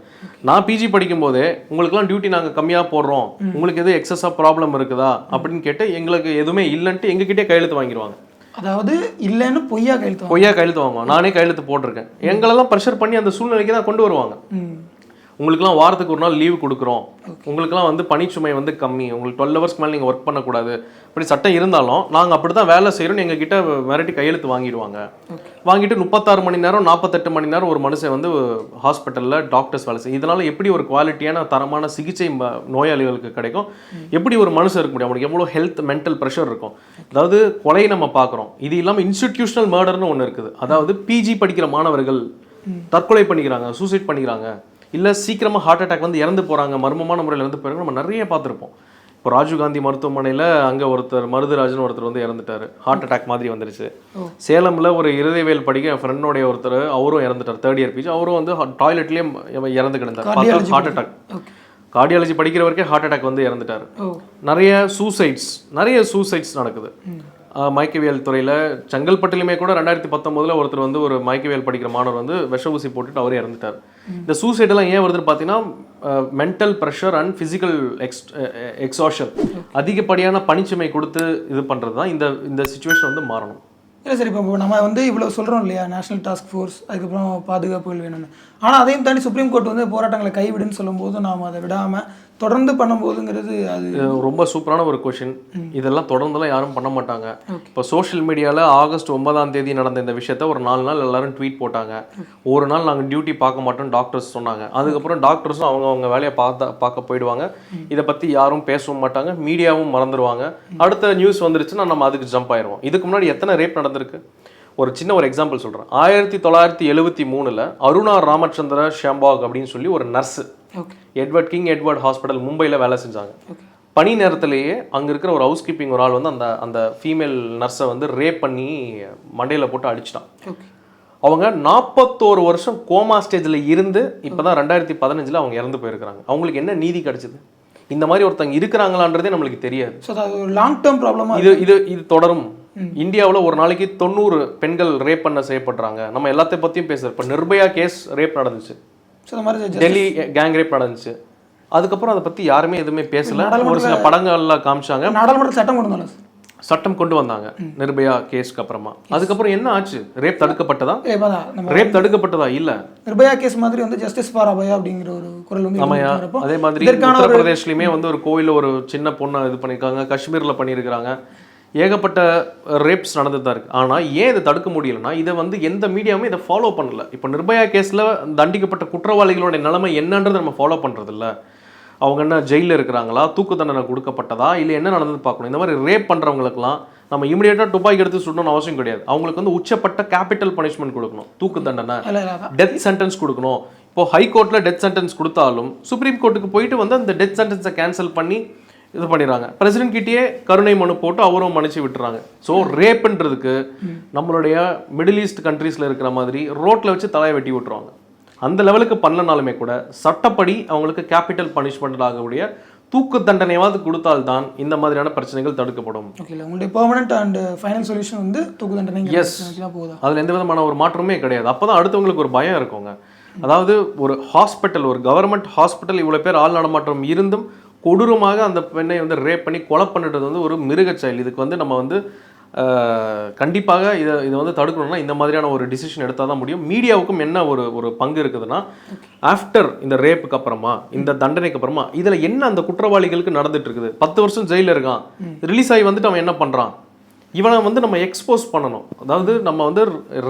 [SPEAKER 3] நான் பிஜி படிக்கும் போதே உங்களுக்குலாம் டியூட்டி நாங்க கம்மியா போடுறோம். உங்களுக்கு எது எக்ஸஸா ப்ராப்ளம் இருக்குதா? அப்படின்னு கேட்டு எங்களுக்கு எதுவுமே இல்லைன்ட்டு எங்ககிட்டே கையெழுத்து வாங்கிடுவாங்க
[SPEAKER 2] அதாவது இல்லைன்னு பொய்யா கையெழுத்து.
[SPEAKER 3] பொய்யா கையெழுத்து வாங்குவோம் நானே கையெழுத்து போட்டிருக்கேன். எங்களெல்லாம் ப்ரெஷர் பண்ணி அந்த சூழ்நிலைக்கு தான் கொண்டு வருவாங்க. உங்களுக்குலாம் வாரத்துக்கு ஒரு நாள் லீவு கொடுக்குறோம். உங்களுக்குலாம் வந்து பணிச்சுமை வந்து கம்மி. உங்களுக்கு டுவெல் ஹவர்ஸ்க்கு மேலே நீங்கள் ஒர்க் பண்ணக்கூடாது. இப்படி சட்டம் இருந்தாலும் நாங்கள் அப்படி தான் வேலை செய்கிறோம் எங்கள் கிட்ட மிரட்டி கையெழுத்து வாங்கிடுவாங்க. வாங்கிட்டு முப்பத்தாறு மணி நேரம் நாற்பத்தெட்டு மணி நேரம் ஒரு மனுஷன் வந்து ஹாஸ்பிட்டலில் டாக்டர்ஸ் வேலை செய்யும் இதனால எப்படி ஒரு குவாலிட்டியான தரமான சிகிச்சை நோயாளிகளுக்கு கிடைக்கும்? எப்படி ஒரு மனுஷன் இருக்க முடியும்? அவனுக்கு எவ்வளோ ஹெல்த் மென்டல் ப்ரெஷர் இருக்கும்? அதாவது கொலையை நம்ம பார்க்குறோம். இது இல்லாமல் இன்ஸ்டிடியூஷனல் மர்டர்னு ஒன்று இருக்குது. அதாவது பிஜி படிக்கிற மாணவர்கள் தற்கொலை பண்ணிக்கிறாங்க சூசைட் பண்ணிக்கிறாங்க. இல்லை சீக்கிரமாக ஹார்ட் அட்டாக் வந்து இறந்து போகிறாங்க மர்மமான முறையில் இறந்து போகிறாங்க நம்ம நிறைய பார்த்துருப்போம். இப்போ ராஜீவ்காந்தி மருத்துவமனையில் அங்கே ஒருத்தர் மருதுராஜன் ஒருத்தர் வந்து இறந்துட்டாரு. ஹார்ட் அட்டாக் மாதிரி வந்துருச்சு. சேலமில் ஒரு இருதயவியல் படிக்க என் ஃப்ரெண்டோடைய ஒருத்தர் அவரும் இறந்துட்டார். தேர்ட் இயர் பிஜி அவரும் வந்து டாய்லெட்லேயே இறந்து கிடந்தார். ஹார்ட் அட்டாக் கார்டியாலஜி படிக்கிறவருக்கே ஹார்ட் அட்டாக் வந்து இறந்துட்டார். நிறைய சூசைட்ஸ் நிறைய சூசைட்ஸ் நடக்குது. மயக்கவியல் துறையில் செங்கல்பட்டுலையுமே கூட ரெண்டாயிரத்தி பத்தொம்போதில் ஒருத்தர் வந்து ஒரு மயக்கவியல் படிக்கிற மாணவர் வந்து விஷ ஊசி போட்டுட்டு அவரே இறந்துட்டார். இந்த சூசைட் எல்லாம் ஏன் வருதுன்னு பார்த்தீங்கன்னா mental pressure and physical ex exhaustion அதிகப்படியான பணிச்சுமை கொடுத்து இது பண்ணுறது தான் இந்த இந்த சுச்சுவேஷன் வந்து மாறணும்.
[SPEAKER 2] இல்லை சார் இப்போ நம்ம வந்து இவ்வளோ சொல்கிறோம் இல்லையா நேஷனல் டாஸ்க் ஃபோர்ஸ் அதுக்கப்புறம் பாதுகாப்புகள் வேணும்னு. ஆனால் அதையும் தாண்டி சுப்ரீம் கோர்ட் வந்து போராட்டங்களை கைவிடுன்னு சொல்லும்போது நாம் அதை விடாமல் தொடர்ந்து பண்ணும்போதுங்கிறது அது
[SPEAKER 3] ரொம்ப சூப்பரான ஒரு கொஷின் இதெல்லாம் தொடர்ந்துலாம் யாரும் பண்ண மாட்டாங்க. இப்போ சோஷியல் மீடியாவில் ஆகஸ்ட் ஒன்பதாம் தேதி நடந்த இந்த விஷயத்த ஒரு நாலு நாள் எல்லாரும் ட்வீட் போட்டாங்க. ஒரு நாள் நாங்கள் டியூட்டி பார்க்க மாட்டோம் டாக்டர்ஸ் சொன்னாங்க. அதுக்கப்புறம் டாக்டர்ஸும் அவங்க அவங்க வேலையை பார்த்த பார்க்க போயிடுவாங்க. இதை பற்றி யாரும் பேசவும் மாட்டாங்க. மீடியாவும் மறந்துடுவாங்க அடுத்த நியூஸ் வந்துருச்சுன்னா நம்ம அதுக்கு ஜம்ப் ஆயிடுவோம் இதுக்கு முன்னாடி எத்தனை ரேப் நடந்திருக்கு? ஒரு சின்ன ஒரு எக்ஸாம்பிள் சொல்கிறேன் ஆயிரத்தி தொள்ளாயிரத்தி எழுபத்தி மூணில் அருணா ராமச்சந்திர ஷாம்பாக் அப்படின்னு சொல்லி ஒரு nurse Edward King Edward hospital மும்பையில் வேலை செஞ்சாங்க. பணி நேரத்திலேயே அங்கே இருக்கிற ஒரு ஹவுஸ் கீப்பிங் ஒரு ஆள் வந்து அந்த அந்த ஃபீமேல் நர்ஸை வந்து ரேப் பண்ணி மண்டையில் போட்டு அடிச்சிட்டான். அவங்க நாற்பத்தோரு வருஷம் கோமா ஸ்டேஜில் இருந்து இப்போ தான் ரெண்டாயிரத்தி பதினஞ்சில் அவங்க இறந்து போயிருக்கிறாங்க. அவங்களுக்கு என்ன நீதி கிடைச்சது? இந்த மாதிரி ஒருத்தங்க இருக்கிறாங்களான்றதே நம்மளுக்கு தெரியாது.
[SPEAKER 2] ஸோ அது ஒரு லாங் டேர்ம் ப்ராப்ளமாக
[SPEAKER 3] இது இது இது தொடரும். இந்தியாவில் ஒரு நாளைக்கு தொண்ணூறு பெண்கள் ரேப் பண்ண செய்யப்படுறாங்க. நம்ம எல்லாத்தையும் பற்றியும் பேசுகிறோம் இப்போ நிர்பயா கேஸ் ரேப் நடந்துச்சு.
[SPEAKER 2] ஸோ இந்த மாதிரி
[SPEAKER 3] டெல்லி கேங் ரேப் நடந்துச்சு. அதுக்கப்புறம் அதை பற்றி யாருமே எதுவுமே பேசல. ஒரு சில படங்கள்ல காமிச்சாங்க.
[SPEAKER 2] நாடாளுமன்ற சட்டம் கொண்டு வந்தாலும்
[SPEAKER 3] சட்டம் கொண்டு வந்தாங்க. நிர்பயா கேஸ்க்கு அப்புறமா. அதுக்கப்புறம் என்ன ஆச்சு? ரேப் தடுக்கப்பட்டதா? ரேப் தடுக்கப்பட்டதா? இல்ல.
[SPEAKER 2] நிர்பயா கேஸ் மாதிரி வந்து ஜஸ்டிஸ் ஃபார் அபயா அப்படிங்கிற ஒரு குரல் வந்து வரப்போ,
[SPEAKER 3] அதே மாதிரி உத்தரப்பிரதேஷ்லயுமே வந்து ஒரு கோயில்ல ஒரு சின்ன பொண்ணை இது பண்ணியிருக்காங்க காஷ்மீர்ல பண்ணியிருக்கிறாங்க. ஏகப்பட்ட ரேப்ஸ் நடந்துட்டு தான் இருக்கு. ஆனா ஏன் இதை தடுக்க முடியலன்னா இதை வந்து எந்த மீடியாவுமே இதை ஃபாலோ பண்ணல. இப்போ நிர்பயா கேஸ்ல தண்டிக்கப்பட்ட குற்றவாளிகளோட நிலைமை என்னன்றதை நம்ம ஃபாலோ பண்றது இல்ல அவங்க என்ன ஜெயிலில் இருக்கிறாங்களா? தூக்கு தண்டனை கொடுக்கப்பட்டதா? இல்லை என்ன நடந்தது பார்க்கணும். இந்த மாதிரி ரேப் பண்ணுறவங்களுக்குலாம் நம்ம இமீடியட்டாக துப்பாக்கி எடுத்து சுடணும்னு அவசியம் கிடையாது. அவங்களுக்கு வந்து உச்சப்பட்ட கேபிட்டல் பனிஷ்மெண்ட் கொடுக்கணும். தூக்கு தண்டனை. டெத் சென்டென்ஸ் கொடுக்கணும். இப்போ ஹை கோர்ட்டில் டெத் சென்டென்ஸ் கொடுத்தாலும் சுப்ரீம் கோர்ட்டுக்கு போயிட்டு வந்து அந்த டெத் சென்டென்ஸை கேன்சல் பண்ணி இது பண்ணிடுறாங்க. பிரசிடென்ட் கிட்டேயே கருணை மனு போட்டு அவரும் மன்னிச்சு விட்டுறாங்க. ஸோ ரேப்புன்றதுக்கு நம்மளுடைய மிடில் ஈஸ்ட் கண்ட்ரீஸில் இருக்கிற மாதிரி ரோட்டில் வச்சு தலையை வெட்டி விட்டுருவாங்க. அந்த லெவலுக்கு பண்ணலனாலுமே கூட சட்டப்படி அவங்களுக்கு கேபிட்டல் பனிஷ்மெண்ட் ஆகக்கூடிய தூக்கு தண்டனையாவது கொடுத்தால்தான் இந்த மாதிரியான பிரச்சனைகள் தடுக்கப்படும்.
[SPEAKER 2] ஓகே உங்களுடைய பெர்மனன்ட் அண்ட் ஃபைனல் சொல்யூஷன் வந்து தூக்கு தண்டனை போகுதா?
[SPEAKER 3] அதில் எந்த விதமான ஒரு மாற்றமே கிடையாது. அப்போ தான் அடுத்தவங்களுக்கு ஒரு பயம் இருக்குங்க. அதாவது ஒரு ஹாஸ்பிட்டல் ஒரு கவர்மெண்ட் ஹாஸ்பிட்டல் இவ்வளோ பேர் ஆள் நடமாட்டம் இருந்தும் கொடூரமாக அந்த பெண்ணை வந்து ரேப் பண்ணி கொலை பண்ணுறது வந்து ஒரு மிருகச் செயல். இதுக்கு வந்து நம்ம வந்து கண்டிப்பாக இதை இதை வந்து தடுக்கணும்னா இந்த மாதிரியான ஒரு டிசிஷன் எடுத்தால் தான் முடியும். மீடியாவுக்கும் என்ன ஒரு ஒரு பங்கு இருக்குதுன்னா ஆஃப்டர் இந்த ரேப்புக்கு அப்புறமா இந்த தண்டனைக்கு அப்புறமா இதில் என்ன அந்த குற்றவாளிகளுக்கு நடந்துட்டு இருக்குது பத்து வருஷம் ஜெயிலில் இருக்கான். ரிலீஸ் ஆகி வந்துட்டு அவன் என்ன பண்ணுறான் இவனை வந்து நம்ம எக்ஸ்போஸ் பண்ணணும். அதாவது நம்ம வந்து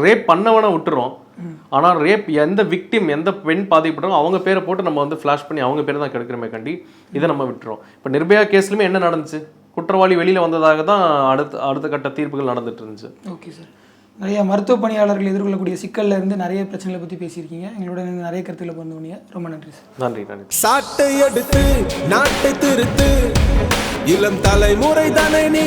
[SPEAKER 3] ரேப் பண்ணவனை விட்டுறோம். ஆனால் ரேப் எந்த விக்டிம் எந்த பெண் பாதிக்கப்படுறோம் அவங்க பேரை போட்டு நம்ம வந்து ஃப்ளாஷ் பண்ணி அவங்க பேரை தான் கெடுக்கிறமே கண்டி இதை நம்ம விட்டுறோம். இப்போ நிர்பயா கேஸ்லையுமே என்ன நடந்துச்சு? குற்றவாளி வெளியில் வந்ததாக தான் அடுத்த அடுத்த கட்ட தீர்ப்புகள் நடந்துட்டு இருந்துச்சு.
[SPEAKER 2] ஓகே சார் நிறைய மருத்துவ பணியாளர்கள் எதிர்கொள்ளக்கூடிய சிக்கல்ல இருந்து நிறைய பிரச்சனைகளை பற்றி பேசியிருக்கீங்க. எங்களோட நிறைய கருத்துக்களை பகிர்ந்து ரொம்ப நன்றி சார்
[SPEAKER 3] நன்றி நன்றி.
[SPEAKER 4] சாட்டை எடுத்து நாட்டை திருத்து இளம் தலைமுறை தானே நீ